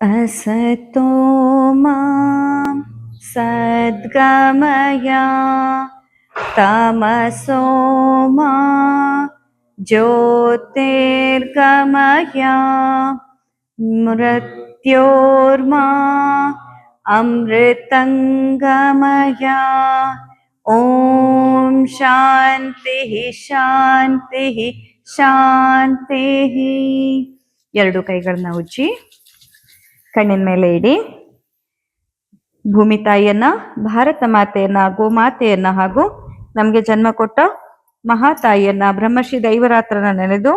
असतो मां सद्गमय तमसो मा ज्योतिर्गमय मृत्योर्मा अमृतङ्गमय ॐ ಶಾಂತಿಃ ಶಾಂತಿಃ ಶಾಂತಿಃ ಎರಡು ಕೈಗಳನ್ನ ಉಜ್ಜಿ ಕಣ್ಣಿನ ಮೇಲೆ ಇಡಿ. ಭೂಮಿ ತಾಯಿಯನ್ನ, ಭಾರತ ಮಾತೆಯನ್ನ, ಗೋಮಾತೆಯನ್ನ ಹಾಗೂ ನಮಗೆ ಜನ್ಮ ಕೊಟ್ಟ ಮಹಾತಾಯಿಯನ್ನ ಬ್ರಹ್ಮಶ್ರೀ ದೈವರಾತ್ರನ ನೆನೆದು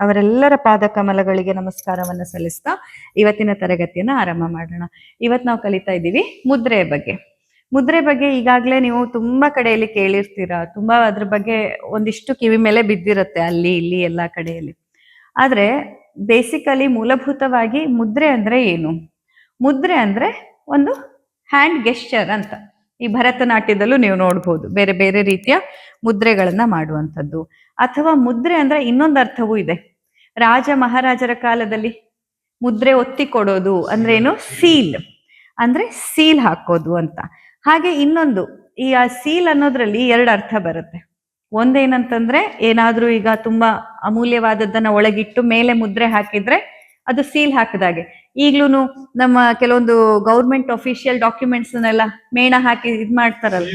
ಅವರೆಲ್ಲರ ಪಾದ ಕಮಲಗಳಿಗೆ ನಮಸ್ಕಾರವನ್ನು ಸಲ್ಲಿಸ್ತಾ ಇವತ್ತಿನ ತರಗತಿಯನ್ನ ಆರಂಭ ಮಾಡೋಣ. ಇವತ್ತು ನಾವು ಕಲಿತಾ ಇದ್ದೀವಿ ಮುದ್ರೆಯ ಬಗ್ಗೆ. ಮುದ್ರೆ ಬಗ್ಗೆ ಈಗಾಗಲೇ ನೀವು ತುಂಬಾ ಕಡೆಯಲ್ಲಿ ಕೇಳಿರ್ತೀರಾ. ತುಂಬಾ ಅದ್ರ ಬಗ್ಗೆ ಒಂದಿಷ್ಟು ಕಿವಿ ಮೇಲೆ ಬಿದ್ದಿರುತ್ತೆ ಅಲ್ಲಿ, ಇಲ್ಲಿ ಎಲ್ಲಾ ಕಡೆಯಲ್ಲಿ. ಆದ್ರೆ ಬೇಸಿಕಲಿ ಮೂಲಭೂತವಾಗಿ ಮುದ್ರೆ ಅಂದ್ರೆ ಏನು? ಮುದ್ರೆ ಅಂದ್ರೆ ಒಂದು ಹ್ಯಾಂಡ್ ಗೆಸ್ಚರ್ ಅಂತ. ಈ ಭರತನಾಟ್ಯದಲ್ಲೂ ನೀವು ನೋಡ್ಬೋದು. ಬೇರೆ ಬೇರೆ ರೀತಿಯ ಮುದ್ರೆಗಳನ್ನ ಮಾಡುವಂಥದ್ದು. ಅಥವಾ ಮುದ್ರೆ ಅಂದ್ರೆ ಇನ್ನೊಂದು ಅರ್ಥವೂ ಇದೆ. ರಾಜ ಮಹಾರಾಜರ ಕಾಲದಲ್ಲಿ ಮುದ್ರೆ ಒತ್ತಿ ಕೊಡೋದು ಅಂದ್ರೆ ಏನು? ಸೀಲ್ ಅಂದ್ರೆ ಸೀಲ್ ಹಾಕೋದು ಅಂತ. ಹಾಗೆ ಇನ್ನೊಂದು, ಈ ಆ ಸೀಲ್ ಅನ್ನೋದ್ರಲ್ಲಿ ಎರಡು ಅರ್ಥ ಬರುತ್ತೆ. ಒಂದೇನಂತಂದ್ರೆ ಏನಾದ್ರೂ ಈಗ ತುಂಬಾ ಅಮೂಲ್ಯವಾದದ್ದನ್ನ ಒಳಗಿಟ್ಟು ಮೇಲೆ ಮುದ್ರೆ ಹಾಕಿದ್ರೆ ಅದು ಸೀಲ್ ಹಾಕಿದಾಗೆ ಈಗ್ಲೂ ನಮ್ಮ ಕೆಲವೊಂದು ಗೌರ್ಮೆಂಟ್ ಅಫಿಷಿಯಲ್ ಡಾಕ್ಯುಮೆಂಟ್ಸ್ ಮೇಣ ಹಾಕಿ ಇದ್ ಮಾಡ್ತಾರಲ್ಲ.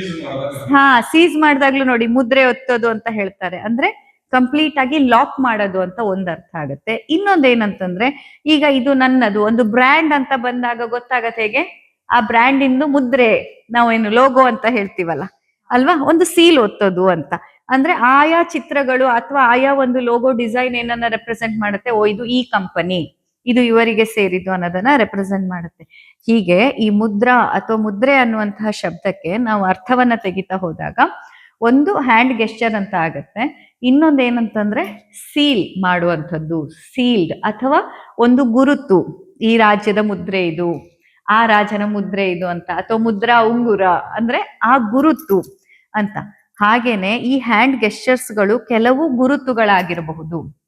ಹಾ ಸೀಸ್ ಮಾಡಿದಾಗ್ಲೂ ನೋಡಿ ಮುದ್ರೆ ಒತ್ತೋದು ಅಂತ ಹೇಳ್ತಾರೆ. ಅಂದ್ರೆ ಕಂಪ್ಲೀಟ್ ಆಗಿ ಲಾಕ್ ಮಾಡೋದು ಅಂತ ಒಂದ್ ಅರ್ಥ ಆಗುತ್ತೆ. ಇನ್ನೊಂದ್ ಏನಂತಂದ್ರೆ ಈಗ ಇದು ನನ್ನದು ಒಂದು ಬ್ರ್ಯಾಂಡ್ ಅಂತ ಬಂದಾಗ ಗೊತ್ತಾಗತ್ತೆ ಹೇಗೆ? ಆ ಬ್ರ್ಯಾಂಡ್ ಇಂದು ಮುದ್ರೆ ನಾವೇನು ಲೋಗೋ ಅಂತ ಹೇಳ್ತೀವಲ್ಲ. ಅಲ್ವಾ? ಒಂದು ಸೀಲ್ ಒತ್ತೋದು ಅಂತ. ಅಂದ್ರೆ ಆಯಾ ಚಿತ್ರಗಳು ಅಥವಾ ಆಯಾ ಒಂದು ಲೋಗೋ ಡಿಸೈನ್ ಏನನ್ನ ರೆಪ್ರೆಸೆಂಟ್ ಮಾಡುತ್ತೆ? ಓ, ಇದು ಈ ಕಂಪನಿ ಇದು ಇವರಿಗೆ ಸೇರಿದ್ದು ಅನ್ನೋದನ್ನ ರೆಪ್ರೆಸೆಂಟ್ ಮಾಡುತ್ತೆ. ಹೀಗೆ ಈ ಮುದ್ರಾ ಅಥವಾ ಮುದ್ರೆ ಅನ್ನುವಂತಹ ಶಬ್ದಕ್ಕೆ ನಾವು ಅರ್ಥವನ್ನ ತೆಗಿತಾ ಹೋದಾಗ ಒಂದು ಹ್ಯಾಂಡ್ ಗೆಸ್ಚರ್ ಅಂತ ಆಗತ್ತೆ. ಇನ್ನೊಂದು ಏನಂತಂದ್ರೆ ಸೀಲ್ ಮಾಡುವಂಥದ್ದು. ಸೀಲ್ಡ್ ಅಥವಾ ಒಂದು ಗುರುತು. ಈ ರಾಜ್ಯದ ಮುದ್ರೆ ಇದು, ಆ ರಾಜನ ಮುದ್ರೆ ಇದು ಅಂತ. ಅಥವಾ ಮುದ್ರಾ ಉಂಗುರ ಅಂದ್ರೆ ಆ ಗುರುತು ಅಂತ. ಹಾಗೇನೆ ಈ ಹ್ಯಾಂಡ್ ಗೆಸ್ಚರ್ಸ್ಗಳು ಕೆಲವು ಗುರುತುಗಳಾಗಿರಬಹುದು.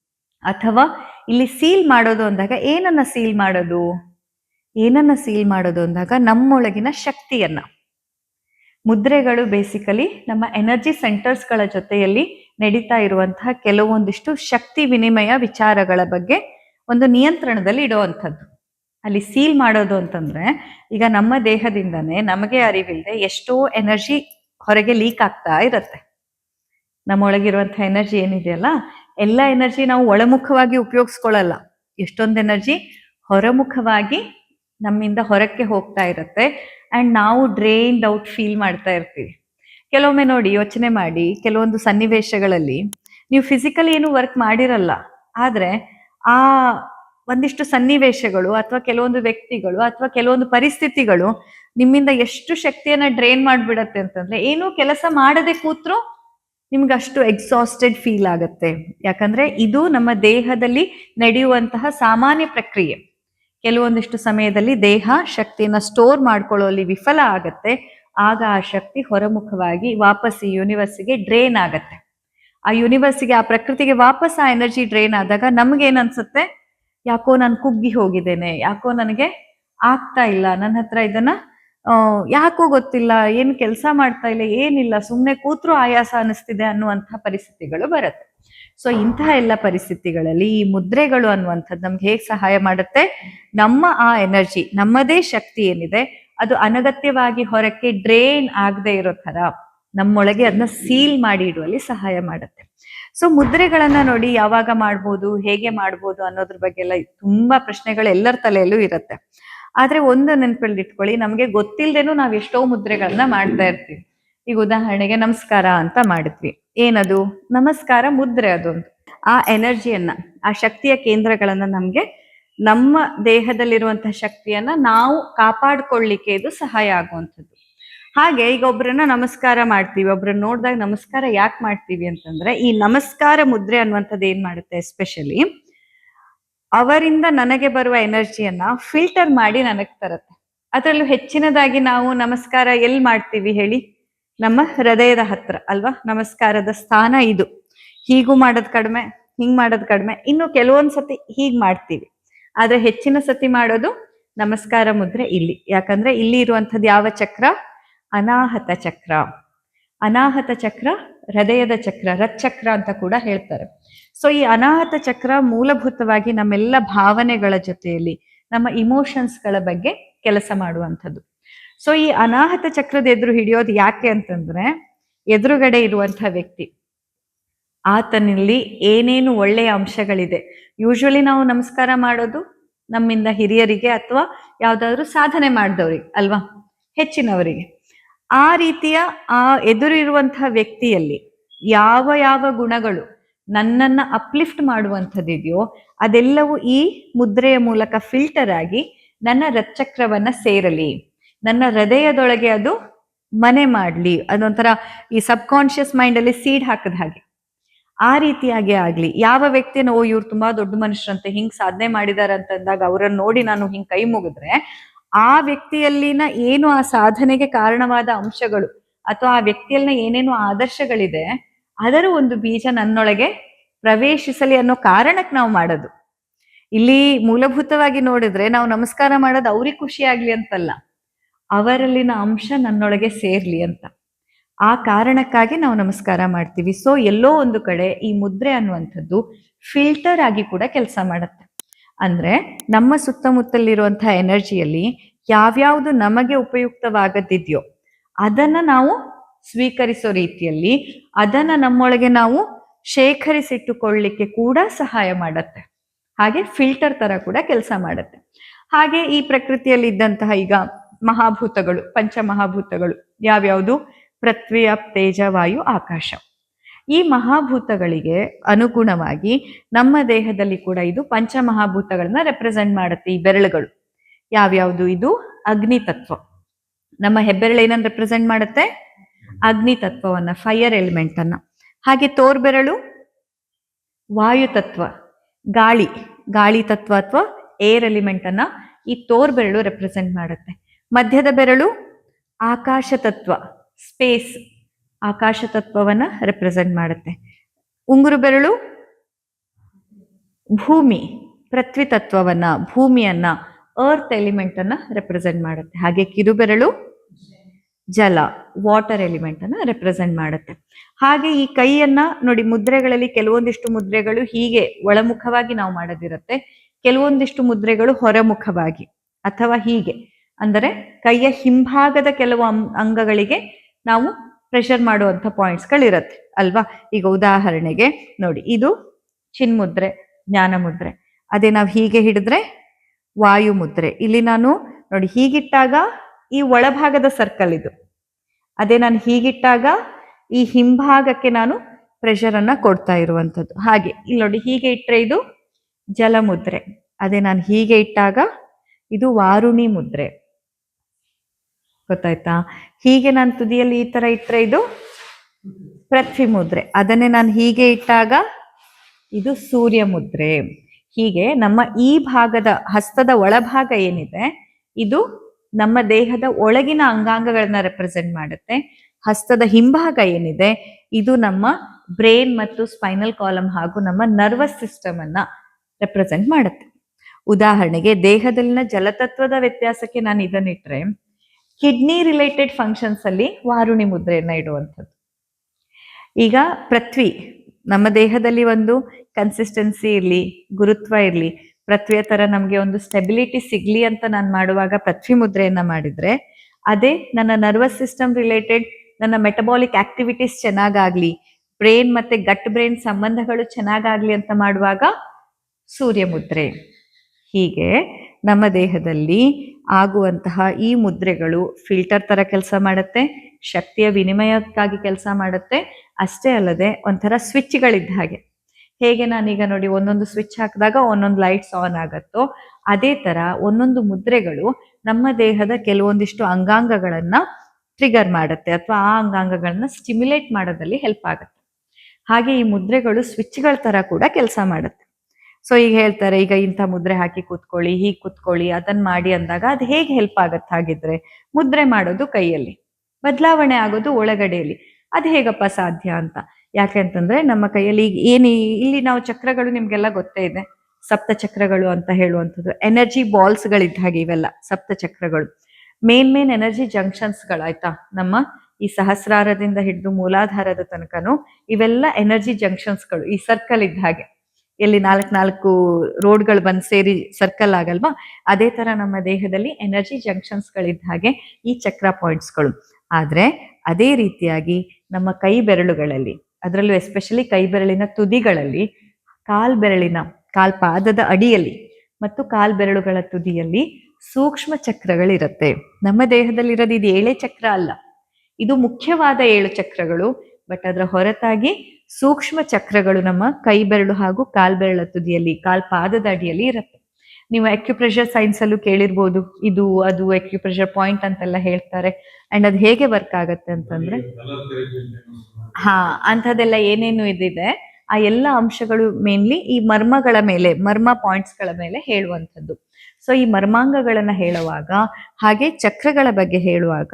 ಅಥವಾ ಇಲ್ಲಿ ಸೀಲ್ ಮಾಡೋದು ಅಂದಾಗ ಏನನ್ನ ಸೀಲ್ ಮಾಡೋದು? ಏನನ್ನ ಸೀಲ್ ಮಾಡೋದು ಅಂದಾಗ ನಮ್ಮೊಳಗಿನ ಶಕ್ತಿಯನ್ನ. ಮುದ್ರೆಗಳು ಬೇಸಿಕಲಿ ನಮ್ಮ ಎನರ್ಜಿ ಸೆಂಟರ್ಸ್ಗಳ ಜೊತೆಯಲ್ಲಿ ನಡೀತಾ ಇರುವಂತಹ ಕೆಲವೊಂದಿಷ್ಟು ಶಕ್ತಿ ವಿನಿಮಯ ವಿಚಾರಗಳ ಬಗ್ಗೆ ಒಂದು ನಿಯಂತ್ರಣದಲ್ಲಿ ಇಡುವಂಥದ್ದು. ಅಲ್ಲಿ ಸೀಲ್ ಮಾಡೋದು ಅಂತಂದ್ರೆ ಈಗ ನಮ್ಮ ದೇಹದಿಂದನೇ ನಮಗೆ ಅರಿವಿಲ್ಲದೆ ಎಷ್ಟೋ ಎನರ್ಜಿ ಹೊರಗೆ ಲೀಕ್ ಆಗ್ತಾ ಇರತ್ತೆ. ನಮ್ಮೊಳಗಿರುವಂಥ ಎನರ್ಜಿ ಏನಿದೆಯಲ್ಲ ಎಲ್ಲ ಎನರ್ಜಿ ನಾವು ಒಳಮುಖವಾಗಿ ಉಪಯೋಗಿಸ್ಕೊಳ್ಳಲ್ಲ. ಎಷ್ಟೊಂದು ಎನರ್ಜಿ ಹೊರಮುಖವಾಗಿ ನಮ್ಮಿಂದ ಹೊರಕ್ಕೆ ಹೋಗ್ತಾ ಇರತ್ತೆ. ಅಂಡ್ ನಾವು ಡ್ರೈನ್ಡ್ ಔಟ್ ಫೀಲ್ ಮಾಡ್ತಾ ಇರ್ತೀವಿ. ಕೆಲವೊಮ್ಮೆ ನೋಡಿ, ಯೋಚನೆ ಮಾಡಿ, ಕೆಲವೊಂದು ಸನ್ನಿವೇಶಗಳಲ್ಲಿ ನೀವು ಫಿಸಿಕಲಿ ಏನು ವರ್ಕ್ ಮಾಡಿರಲ್ಲ, ಆದ್ರೆ ಆ ಒಂದಿಷ್ಟು ಸನ್ನಿವೇಶಗಳು ಅಥವಾ ಕೆಲವೊಂದು ವ್ಯಕ್ತಿಗಳು ಅಥವಾ ಕೆಲವೊಂದು ಪರಿಸ್ಥಿತಿಗಳು ನಿಮ್ಮಿಂದ ಎಷ್ಟು ಶಕ್ತಿಯನ್ನ ಡ್ರೈನ್ ಮಾಡ್ಬಿಡತ್ತೆ ಅಂತಂದ್ರೆ ಏನು ಕೆಲಸ ಮಾಡದೆ ಕೂತ್ರು ನಿಮ್ಗೆ ಅಷ್ಟು ಎಕ್ಸಾಸ್ಟೆಡ್ ಫೀಲ್ ಆಗತ್ತೆ. ಯಾಕಂದ್ರೆ ಇದು ನಮ್ಮ ದೇಹದಲ್ಲಿ ನಡೆಯುವಂತಹ ಸಾಮಾನ್ಯ ಪ್ರಕ್ರಿಯೆ. ಕೆಲವೊಂದಿಷ್ಟು ಸಮಯದಲ್ಲಿ ದೇಹ ಶಕ್ತಿಯನ್ನ ಸ್ಟೋರ್ ಮಾಡ್ಕೊಳ್ಳೋಲ್ಲಿ ವಿಫಲ ಆಗತ್ತೆ. ಆಗ ಆ ಶಕ್ತಿ ಹೊರಮುಖವಾಗಿ ವಾಪಸ್ ಈ ಯೂನಿವರ್ಸಿಗೆ ಡ್ರೈನ್ ಆಗತ್ತೆ. ಆ ಯೂನಿವರ್ಸಿಗೆ ಆ ಪ್ರಕೃತಿಗೆ ವಾಪಸ್ ಆ ಎನರ್ಜಿ ಡ್ರೈನ್ ಆದಾಗ ನಮ್ಗೆ ಏನ್ ಅನ್ಸುತ್ತೆ? ಯಾಕೋ ನಾನು ಕುಗ್ಗಿ ಹೋಗಿದ್ದೇನೆ. ಯಾಕೋ ನನಗೆ ಆಗ್ತಾ ಇಲ್ಲ. ನನ್ನ ಹತ್ರ ಇದನ್ನ ಯಾಕೋ ಗೊತ್ತಿಲ್ಲ, ಏನ್ ಕೆಲಸ ಮಾಡ್ತಾ ಇಲ್ಲ, ಏನಿಲ್ಲ ಸುಮ್ಮನೆ ಕೂತ್ರು ಆಯಾಸ ಅನಿಸ್ತಿದೆ ಅನ್ನುವಂತಹ ಪರಿಸ್ಥಿತಿಗಳು ಬರುತ್ತೆ. ಸೊ ಇಂತಹ ಎಲ್ಲ ಪರಿಸ್ಥಿತಿಗಳಲ್ಲಿ ಈ ಮುದ್ರೆಗಳು ಅನ್ನುವಂಥದ್ದು ನಮ್ಗೆ ಹೇಗೆ ಸಹಾಯ ಮಾಡುತ್ತೆ? ನಮ್ಮ ಆ ಎನರ್ಜಿ, ನಮ್ಮದೇ ಶಕ್ತಿ ಏನಿದೆ, ಅದು ಅನಗತ್ಯವಾಗಿ ಹೊರಕ್ಕೆ ಡ್ರೈನ್ ಆಗದೆ ಇರೋ ತರ ನಮ್ಮೊಳಗೆ ಅದನ್ನ ಸೀಲ್ ಮಾಡಿ ಇಡುವಲ್ಲಿ ಸಹಾಯ ಮಾಡುತ್ತೆ. ಸೊ ಮುದ್ರೆಗಳನ್ನ ನೋಡಿ ಯಾವಾಗ ಮಾಡ್ಬೋದು, ಹೇಗೆ ಮಾಡ್ಬೋದು ಅನ್ನೋದ್ರ ಬಗ್ಗೆ ಎಲ್ಲ ತುಂಬಾ ಪ್ರಶ್ನೆಗಳು ಎಲ್ಲರ ತಲೆಯಲ್ಲೂ ಇರುತ್ತೆ. ಆದ್ರೆ ಒಂದು ನೆನಪಲ್ಲಿ ಇಟ್ಕೊಳ್ಳಿ, ನಮ್ಗೆ ಗೊತ್ತಿಲ್ಲದೇನು ನಾವ್ ಎಷ್ಟೋ ಮುದ್ರೆಗಳನ್ನ ಮಾಡ್ತಾ ಇರ್ತೀವಿ. ಈಗ ಉದಾಹರಣೆಗೆ ನಮಸ್ಕಾರ ಅಂತ ಮಾಡಿದ್ವಿ. ಏನದು? ನಮಸ್ಕಾರ ಮುದ್ರೆ ಅದೊಂದು ಆ ಎನರ್ಜಿಯನ್ನ, ಆ ಶಕ್ತಿಯ ಕೇಂದ್ರಗಳನ್ನ ನಮ್ಗೆ ನಮ್ಮ ದೇಹದಲ್ಲಿರುವಂತಹ ಶಕ್ತಿಯನ್ನ ನಾವು ಕಾಪಾಡ್ಕೊಳ್ಳಿಕ್ಕೆ ಇದು ಸಹಾಯ ಆಗುವಂಥದ್ದು. ಹಾಗೆ ಈಗ ಒಬ್ರನ್ನ ನಮಸ್ಕಾರ ಮಾಡ್ತೀವಿ, ಒಬ್ರನ್ನ ನೋಡಿದಾಗ ನಮಸ್ಕಾರ ಯಾಕೆ ಮಾಡ್ತೀವಿ ಅಂತಂದ್ರೆ, ಈ ನಮಸ್ಕಾರ ಮುದ್ರೆ ಅನ್ನುವಂಥದ್ದು ಏನ್ ಮಾಡುತ್ತೆ ಎಸ್ಪೆಷಲಿ ಅವರಿಂದ ನನಗೆ ಬರುವ ಎನರ್ಜಿಯನ್ನ ಫಿಲ್ಟರ್ ಮಾಡಿ ನನಗೆ ತರುತ್ತೆ. ಅದರಲ್ಲೂ ಹೆಚ್ಚಿನದಾಗಿ ನಾವು ನಮಸ್ಕಾರ ಎಲ್ಲಿ ಮಾಡ್ತೀವಿ ಹೇಳಿ? ನಮ್ಮ ಹೃದಯದ ಹತ್ರ ಅಲ್ವಾ? ನಮಸ್ಕಾರದ ಸ್ಥಾನ ಇದು. ಹೀಗೂ ಮಾಡೋದ್ ಕಡಿಮೆ, ಹಿಂಗ್ ಮಾಡೋದ್ ಕಡಿಮೆ. ಇನ್ನು ಕೆಲವೊಂದ್ ಸತಿ ಹೀಗ್ ಮಾಡ್ತೀವಿ. ಆದ್ರೆ ಹೆಚ್ಚಿನ ಸತಿ ಮಾಡೋದು ನಮಸ್ಕಾರ ಮುದ್ರೆ ಇಲ್ಲಿ. ಯಾಕಂದ್ರೆ ಇಲ್ಲಿ ಇರುವಂಥದ್ದು ಯಾವ ಚಕ್ರ? ಅನಾಹತ ಚಕ್ರ. ಅನಾಹತ ಚಕ್ರ, ಹೃದಯದ ಚಕ್ರ ರಥಚಕ್ರ ಅಂತ ಕೂಡ ಹೇಳ್ತಾರೆ. ಸೊ ಈ ಅನಾಹತ ಚಕ್ರ ಮೂಲಭೂತವಾಗಿ ನಮ್ಮೆಲ್ಲ ಭಾವನೆಗಳ ಜೊತೆಯಲ್ಲಿ, ನಮ್ಮ ಇಮೋಷನ್ಸ್ಗಳ ಬಗ್ಗೆ ಕೆಲಸ ಮಾಡುವಂಥದ್ದು. ಸೊ ಈ ಅನಾಹತ ಚಕ್ರದ ಎದುರು ಹಿಡಿಯೋದು ಯಾಕೆ ಅಂತಂದ್ರೆ, ಎದುರುಗಡೆ ಇರುವಂತಹ ವ್ಯಕ್ತಿ, ಆತನಲ್ಲಿ ಏನೇನು ಒಳ್ಳೆಯ ಅಂಶಗಳಿದೆ ಯೂಶುವಲಿ ನಾವು ನಮಸ್ಕಾರ ಮಾಡೋದು ನಮ್ಮಿಂದ ಹಿರಿಯರಿಗೆ ಅಥವಾ ಯಾವ್ದಾದ್ರು ಸಾಧನೆ ಮಾಡಿದವ್ರಿಗೆ ಅಲ್ವಾ, ಹೆಚ್ಚಿನವರಿಗೆ. ಆ ರೀತಿಯ ಆ ಎದುರಿರುವಂತಹ ವ್ಯಕ್ತಿಯಲ್ಲಿ ಯಾವ ಯಾವ ಗುಣಗಳು ನನ್ನನ್ನ ಅಪ್ಲಿಫ್ಟ್ ಮಾಡುವಂಥದ್ದಿದೆಯೋ ಅದೆಲ್ಲವೂ ಈ ಮುದ್ರೆಯ ಮೂಲಕ ಫಿಲ್ಟರ್ ಆಗಿ ನನ್ನ ರಥಚಕ್ರವನ್ನ ಸೇರಲಿ. ನನ್ನ ಹೃದಯದೊಳಗೆ ಅದು ಮನೆ ಮಾಡಲಿ ಅದೊಂಥರ ಈ ಸಬ್ ಕಾನ್ಶಿಯಸ್ ಮೈಂಡ್ ಅಲ್ಲಿ ಸೀಡ್ ಹಾಕದ ಹಾಗೆ. ಆ ರೀತಿಯಾಗಿ ಆಗ್ಲಿ. ಯಾವ ವ್ಯಕ್ತಿನ, ಓ, ಇವ್ರು ತುಂಬಾ ದೊಡ್ಡ ಮನುಷ್ಯರಂತೆ, ಹಿಂಗ್ ಸಾಧನೆ ಮಾಡಿದಾರೆ ಅಂತಂದಾಗ ಅವರನ್ನ ನೋಡಿ ನಾನು ಹಿಂಗ್ ಕೈ ಮುಗಿದ್ರೆ ಆ ವ್ಯಕ್ತಿಯಲ್ಲಿನ ಏನು ಆ ಸಾಧನೆಗೆ ಕಾರಣವಾದ ಅಂಶಗಳು ಅಥವಾ ಆ ವ್ಯಕ್ತಿಯಲ್ಲಿನ ಏನೇನು ಆದರ್ಶಗಳಿದೆ, ಅದರ ಒಂದು ಬೀಜ ನನ್ನೊಳಗೆ ಪ್ರವೇಶಿಸಲಿ ಅನ್ನೋ ಕಾರಣಕ್ಕೆ ನಾವು ಮಾಡೋದು. ಇಲ್ಲಿ ಮೂಲಭೂತವಾಗಿ ನೋಡಿದ್ರೆ ನಾವು ನಮಸ್ಕಾರ ಮಾಡೋದು ಅವ್ರಿಗೆ ಖುಷಿ ಆಗ್ಲಿ ಅಂತಲ್ಲ, ಅವರಲ್ಲಿನ ಅಂಶ ನನ್ನೊಳಗೆ ಸೇರ್ಲಿ ಅಂತ. ಆ ಕಾರಣಕ್ಕಾಗಿ ನಾವು ನಮಸ್ಕಾರ ಮಾಡ್ತೀವಿ. ಸೊ ಎಲ್ಲೋ ಒಂದು ಕಡೆ ಈ ಮುದ್ರೆ ಅನ್ನುವಂಥದ್ದು ಫಿಲ್ಟರ್ ಆಗಿ ಕೂಡ ಕೆಲಸ ಮಾಡುತ್ತೆ. ಅಂದ್ರೆ ನಮ್ಮ ಸುತ್ತಮುತ್ತಲಿರುವಂತಹ ಎನರ್ಜಿಯಲ್ಲಿ ಯಾವ್ಯಾವುದು ನಮಗೆ ಉಪಯುಕ್ತವಾಗದಿದೆಯೋ ಅದನ್ನ ನಾವು ಸ್ವೀಕರಿಸೋ ರೀತಿಯಲ್ಲಿ ಅದನ್ನ ನಮ್ಮೊಳಗೆ ನಾವು ಶೇಖರಿಸಿಟ್ಟುಕೊಳ್ಳಿಕ್ಕೆ ಕೂಡ ಸಹಾಯ ಮಾಡತ್ತೆ. ಹಾಗೆ ಫಿಲ್ಟರ್ ತರ ಕೂಡ ಕೆಲಸ ಮಾಡುತ್ತೆ. ಹಾಗೆ ಈ ಪ್ರಕೃತಿಯಲ್ಲಿ ಇದ್ದಂತಹ ಈಗ ಮಹಾಭೂತಗಳು, ಪಂಚಮಹಾಭೂತಗಳು, ಯಾವ್ಯಾವುದು? ಪೃಥ್ವಿ ಅಪ್ ತೇಜ, ವಾಯು, ಆಕಾಶ. ಈ ಮಹಾಭೂತಗಳಿಗೆ ಅನುಗುಣವಾಗಿ ನಮ್ಮ ದೇಹದಲ್ಲಿ ಕೂಡ ಇದು ಪಂಚಮಹಾಭೂತಗಳನ್ನ ರೆಪ್ರೆಸೆಂಟ್ ಮಾಡುತ್ತೆ ಈ ಬೆರಳುಗಳು. ಯಾವ್ಯಾವುದು ಇದು? ಅಗ್ನಿ ತತ್ವ. ನಮ್ಮ ಹೆಬ್ಬೆರಳು ಏನನ್ನ ರೆಪ್ರೆಸೆಂಟ್ ಮಾಡುತ್ತೆ? ಅಗ್ನಿ ತತ್ವವನ್ನ ಫೈರ್ ಎಲಿಮೆಂಟ್ ಅನ್ನ. ಹಾಗೆ ತೋರ್ಬೆರಳು ವಾಯು ತತ್ವ. ಗಾಳಿ. ಗಾಳಿ ತತ್ವ ಅಥವಾ ಏರ್ ಎಲಿಮೆಂಟ್ ಅನ್ನ ಈ ತೋರ್ಬೆರಳು ರೆಪ್ರೆಸೆಂಟ್ ಮಾಡುತ್ತೆ. ಮಧ್ಯದ ಬೆರಳು? ಆಕಾಶ ತತ್ವ. ಸ್ಪೇಸ್ ಆಕಾಶ ತತ್ವವನ್ನ ರೆಪ್ರೆಸೆಂಟ್ ಮಾಡುತ್ತೆ. ಉಂಗುರು ಬೆರಳು, ಭೂಮಿ ಪೃಥ್ವಿ ತತ್ವವನ್ನ ಭೂಮಿಯನ್ನ ಅರ್ತ್ ಎಲಿಮೆಂಟ್ ಅನ್ನ ರೆಪ್ರೆಸೆಂಟ್ ಮಾಡುತ್ತೆ. ಹಾಗೆ ಕಿರುಬೆರಳು ಜಲ ವಾಟರ್ ಎಲಿಮೆಂಟ್ ಅನ್ನ ರೆಪ್ರೆಸೆಂಟ್ ಮಾಡುತ್ತೆ. ಹಾಗೆ ಈ ಕೈಯನ್ನ ನೋಡಿ ಮುದ್ರೆಗಳಲ್ಲಿ ಕೆಲವೊಂದಿಷ್ಟು ಮುದ್ರೆಗಳು ಹೀಗೆ ಒಳಮುಖವಾಗಿ ನಾವು ಮಾಡೋದಿರುತ್ತೆ. ಕೆಲವೊಂದಿಷ್ಟು ಮುದ್ರೆಗಳು ಹೊರಮುಖವಾಗಿ ಅಥವಾ ಹೀಗೆ. ಅಂದರೆ ಕೈಯ ಹಿಂಭಾಗದ ಕೆಲವು ಅಂಗಗಳಿಗೆ ನಾವು ಪ್ರೆಷರ್ ಮಾಡುವಂತ ಪಾಯಿಂಟ್ಸ್ಗಳಿರತ್ತೆ ಅಲ್ವಾ? ಈಗ ಉದಾಹರಣೆಗೆ ನೋಡಿ, ಇದು ಚಿನ್ಮುದ್ರೆ ಜ್ಞಾನ ಮುದ್ರೆ ಅದೇ ನಾವು ಹೀಗೆ ಹಿಡಿದ್ರೆ ವಾಯು ಮುದ್ರೆ ಇಲ್ಲಿ ನಾನು ನೋಡಿ, ಹೀಗಿಟ್ಟಾಗ ಈ ಒಳಭಾಗದ ಸರ್ಕಲ್ ಇದು. ಅದೇ ನಾನು ಹೀಗಿಟ್ಟಾಗ ಈ ಹಿಂಭಾಗಕ್ಕೆ ನಾನು ಪ್ರೆಷರ್ ಅನ್ನ ಕೊಡ್ತಾ ಇರುವಂಥದ್ದು. ಹಾಗೆ, ಇಲ್ಲಿ ನೋಡಿ, ಹೀಗೆ ಇಟ್ಟರೆ ಇದು ಜಲಮುದ್ರೆ. ಅದೇ ನಾನು ಹೀಗೆ ಇಟ್ಟಾಗ ಇದು ವಾರುಣಿ ಮುದ್ರೆ ಗೊತ್ತಾಯ್ತಾ? ಹೀಗೆ ನಾನು ತುದಿಯಲ್ಲಿ ಈ ತರ ಇಟ್ರೆ ಇದು ಪೃಥ್ವಿ ಮುದ್ರೆ. ಅದನ್ನೇ ನಾನು ಹೀಗೆ ಇಟ್ಟಾಗ ಇದು ಸೂರ್ಯ ಮುದ್ರೆ. ಹೀಗೆ ನಮ್ಮ ಈ ಭಾಗದ ಹಸ್ತದ ಒಳಭಾಗ ಏನಿದೆ, ಇದು ನಮ್ಮ ದೇಹದ ಒಳಗಿನ ಅಂಗಾಂಗಗಳನ್ನ ರೆಪ್ರೆಸೆಂಟ್ ಮಾಡುತ್ತೆ. ಹಸ್ತದ ಹಿಂಭಾಗ ಏನಿದೆ, ಇದು ನಮ್ಮ ಬ್ರೈನ್ ಮತ್ತು ಸ್ಪೈನಲ್ ಕಾಲಮ್ ಹಾಗೂ ನಮ್ಮ ನರ್ವಸ್ ಸಿಸ್ಟಮ್ ಅನ್ನ ರೆಪ್ರೆಸೆಂಟ್ ಮಾಡುತ್ತೆ. ಉದಾಹರಣೆಗೆ ದೇಹದಲ್ಲಿನ ಜಲತತ್ವದ ವ್ಯತ್ಯಾಸಕ್ಕೆ ನಾನು ಇದನ್ನಿಟ್ರೆ ಕಿಡ್ನಿ ರಿಲೇಟೆಡ್ ಫಂಕ್ಷನ್ಸ್ ಅಲ್ಲಿ ವಾರುಣಿ ಮುದ್ರೆಯನ್ನ ಇಡುವಂಥದ್ದು. ಈಗ ಪೃಥ್ವಿ, ನಮ್ಮ ದೇಹದಲ್ಲಿ ಒಂದು ಕನ್ಸಿಸ್ಟೆನ್ಸಿ ಇರಲಿ, ಗುರುತ್ವ ಇರಲಿ, ಪೃಥ್ವಿಯ ತರ ನಮಗೆ ಒಂದು ಸ್ಟೆಬಿಲಿಟಿ ಸಿಗ್ಲಿ ಅಂತ ನಾನು ಮಾಡುವಾಗ ಪೃಥ್ವಿ ಮುದ್ರೆಯನ್ನ ಮಾಡಿದ್ರೆ, ಅದೇ ನನ್ನ ನರ್ವಸ್ ಸಿಸ್ಟಮ್ ರಿಲೇಟೆಡ್ ನನ್ನ ಮೆಟಬಾಲಿಕ್ ಆಕ್ಟಿವಿಟೀಸ್ ಚೆನ್ನಾಗಾಗ್ಲಿ ಬ್ರೈನ್ ಮತ್ತೆ ಗಟ್ ಬ್ರೈನ್ ಸಂಬಂಧಗಳು ಚೆನ್ನಾಗಾಗ್ಲಿ ಅಂತ ಮಾಡುವಾಗ ಸೂರ್ಯ ಮುದ್ರೆ. ಹೀಗೆ ನಮ್ಮ ದೇಹದಲ್ಲಿ ಆಗುವಂತಹ ಈ ಮುದ್ರೆಗಳು ಫಿಲ್ಟರ್ ತರ ಕೆಲಸ ಮಾಡುತ್ತೆ, ಶಕ್ತಿಯ ವಿನಿಮಯಕ್ಕಾಗಿ ಕೆಲಸ ಮಾಡುತ್ತೆ, ಅಷ್ಟೇ ಅಲ್ಲದೆ ಒಂಥರ ಸ್ವಿಚ್ಗಳಿದ್ದ ಹಾಗೆ. ಹೇಗೆ ನಾನೀಗ ನೋಡಿ ಒಂದೊಂದು ಸ್ವಿಚ್ ಹಾಕಿದಾಗ ಒಂದೊಂದು ಲೈಟ್ಸ್ ಆನ್ ಆಗತ್ತೋ, ಅದೇ ತರ ಒಂದೊಂದು ಮುದ್ರೆಗಳು ನಮ್ಮ ದೇಹದ ಕೆಲವೊಂದಿಷ್ಟು ಅಂಗಾಂಗಗಳನ್ನ ಟ್ರಿಗರ್ ಮಾಡುತ್ತೆ ಅಥವಾ ಆ ಅಂಗಾಂಗಗಳನ್ನ ಸ್ಟಿಮ್ಯುಲೇಟ್ ಮಾಡೋದಲ್ಲಿ ಹೆಲ್ಪ್ ಆಗುತ್ತೆ. ಹಾಗೆ ಈ ಮುದ್ರೆಗಳು ಸ್ವಿಚ್ಗಳ ತರ ಕೂಡ ಕೆಲಸ ಮಾಡುತ್ತೆ. ಸೊ ಈಗ ಹೇಳ್ತಾರೆ, ಈಗ ಇಂಥ ಮುದ್ರೆ ಹಾಕಿ ಕೂತ್ಕೊಳ್ಳಿ, ಹೀಗೆ ಕೂತ್ಕೊಳ್ಳಿ ಅದನ್ನ ಮಾಡಿ ಅಂದಾಗ ಅದು ಹೇಗೆ ಹೆಲ್ಪ್ ಆಗತ್ತೆ ಹಾಗಿದ್ರೆ, ಮುದ್ರೆ ಮಾಡೋದು ಕೈಯಲ್ಲಿ. ಬದಲಾವಣೆ ಆಗೋದು ಒಳಗಡೆಯಲ್ಲಿ. ಅದು ಹೇಗಪ್ಪ ಸಾಧ್ಯ ಅಂತ. ಯಾಕೆ ಅಂತಂದ್ರೆ, ನಮ್ಮ ಕೈಯಲ್ಲಿ ಈಗ ಏನು ಇಲ್ಲಿ ನಾವು ಚಕ್ರಗಳು ನಿಮ್ಗೆಲ್ಲ ಗೊತ್ತೇ ಇದೆ. ಸಪ್ತ ಚಕ್ರಗಳು ಅಂತ ಹೇಳುವಂಥದ್ದು. ಎನರ್ಜಿ ಬಾಲ್ಸ್ಗಳಿದ್ದ ಹಾಗೆ ಇವೆಲ್ಲ, ಸಪ್ತ ಚಕ್ರಗಳು. ಮೇನ್ ಮೇನ್ ಎನರ್ಜಿ ಜಂಕ್ಷನ್ಸ್ಗಳಾಯ್ತಾ ನಮ್ಮ ಈ ಸಹಸ್ರಾರದಿಂದ ಹಿಡಿದು ಮೂಲಾಧಾರದ ತನಕನು ಇವೆಲ್ಲ ಎನರ್ಜಿ ಜಂಕ್ಷನ್ಸ್ಗಳು ಈ ಸರ್ಕಲ್ ಇದ್ದ ಹಾಗೆ. ಎಲ್ಲಿ ನಾಲ್ಕು ನಾಲ್ಕು ರೋಡ್ಗಳು ಬಂದು ಸೇರಿ ಸರ್ಕಲ್ ಆಗಲ್ವಾ? ಅದೇ ತರ ನಮ್ಮ ದೇಹದಲ್ಲಿ ಎನರ್ಜಿ ಜಂಕ್ಷನ್ಸ್ಗಳಿದ್ದ ಹಾಗೆ ಈ ಚಕ್ರ ಪಾಯಿಂಟ್ಸ್ಗಳು ಆದ್ರೆ ಅದೇ ರೀತಿಯಾಗಿ ನಮ್ಮ ಕೈ ಬೆರಳುಗಳಲ್ಲಿ, ಅದರಲ್ಲೂ ಎಸ್ಪೆಷಲಿ ಕೈ ಬೆರಳಿನ ತುದಿಗಳಲ್ಲಿ, ಕಾಲ್ ಬೆರಳಿನ, ಕಾಲ್ ಪಾದದ ಅಡಿಯಲ್ಲಿ ಮತ್ತು ಕಾಲ್ ಬೆರಳುಗಳ ತುದಿಯಲ್ಲಿ ಸೂಕ್ಷ್ಮ ಚಕ್ರಗಳಿರುತ್ತೆ. ನಮ್ಮ ದೇಹದಲ್ಲಿರೋದು ಇದು ಏಳೇ ಚಕ್ರ ಅಲ್ಲ. ಇದು ಮುಖ್ಯವಾದ ಏಳು ಚಕ್ರಗಳು ಬಟ್ ಅದರ ಹೊರತಾಗಿ ಸೂಕ್ಷ್ಮ ಚಕ್ರಗಳು ನಮ್ಮ ಕೈ ಬೆರಳು ಹಾಗೂ ಕಾಲ್ ಬೆರಳ ತುದಿಯಲ್ಲಿ ಕಾಲ್ ಪಾದದ ಅಡಿಯಲ್ಲಿ ಇರುತ್ತೆ. ನೀವು ಅಕ್ಯುಪ್ರೆಷರ್ ಸೈನ್ಸ್ ಅಲ್ಲೂ ಕೇಳಿರ್ಬೋದು, ಇದು, ಅದು ಅಕ್ಯುಪ್ರೆಷರ್ ಪಾಯಿಂಟ್ ಅಂತೆಲ್ಲ ಹೇಳ್ತಾರೆ. ಅಂಡ್ ಅದು ಹೇಗೆ ವರ್ಕ್ ಆಗತ್ತೆ ಅಂತಂದ್ರೆ, ಹಾ, ಅಂಥದ್ದೆಲ್ಲ ಏನೇನು ಇದಿದೆ, ಆ ಎಲ್ಲ ಅಂಶಗಳು ಮೇನ್ಲಿ ಈ ಮರ್ಮಗಳ ಮೇಲೆ, ಮರ್ಮ ಪಾಯಿಂಟ್ಸ್ಗಳ ಮೇಲೆ ಹೇಳುವಂಥದ್ದು. ಸೊ ಈ ಮರ್ಮಾಂಗಗಳನ್ನ ಹೇಳುವಾಗ, ಹಾಗೆ ಚಕ್ರಗಳ ಬಗ್ಗೆ ಹೇಳುವಾಗ,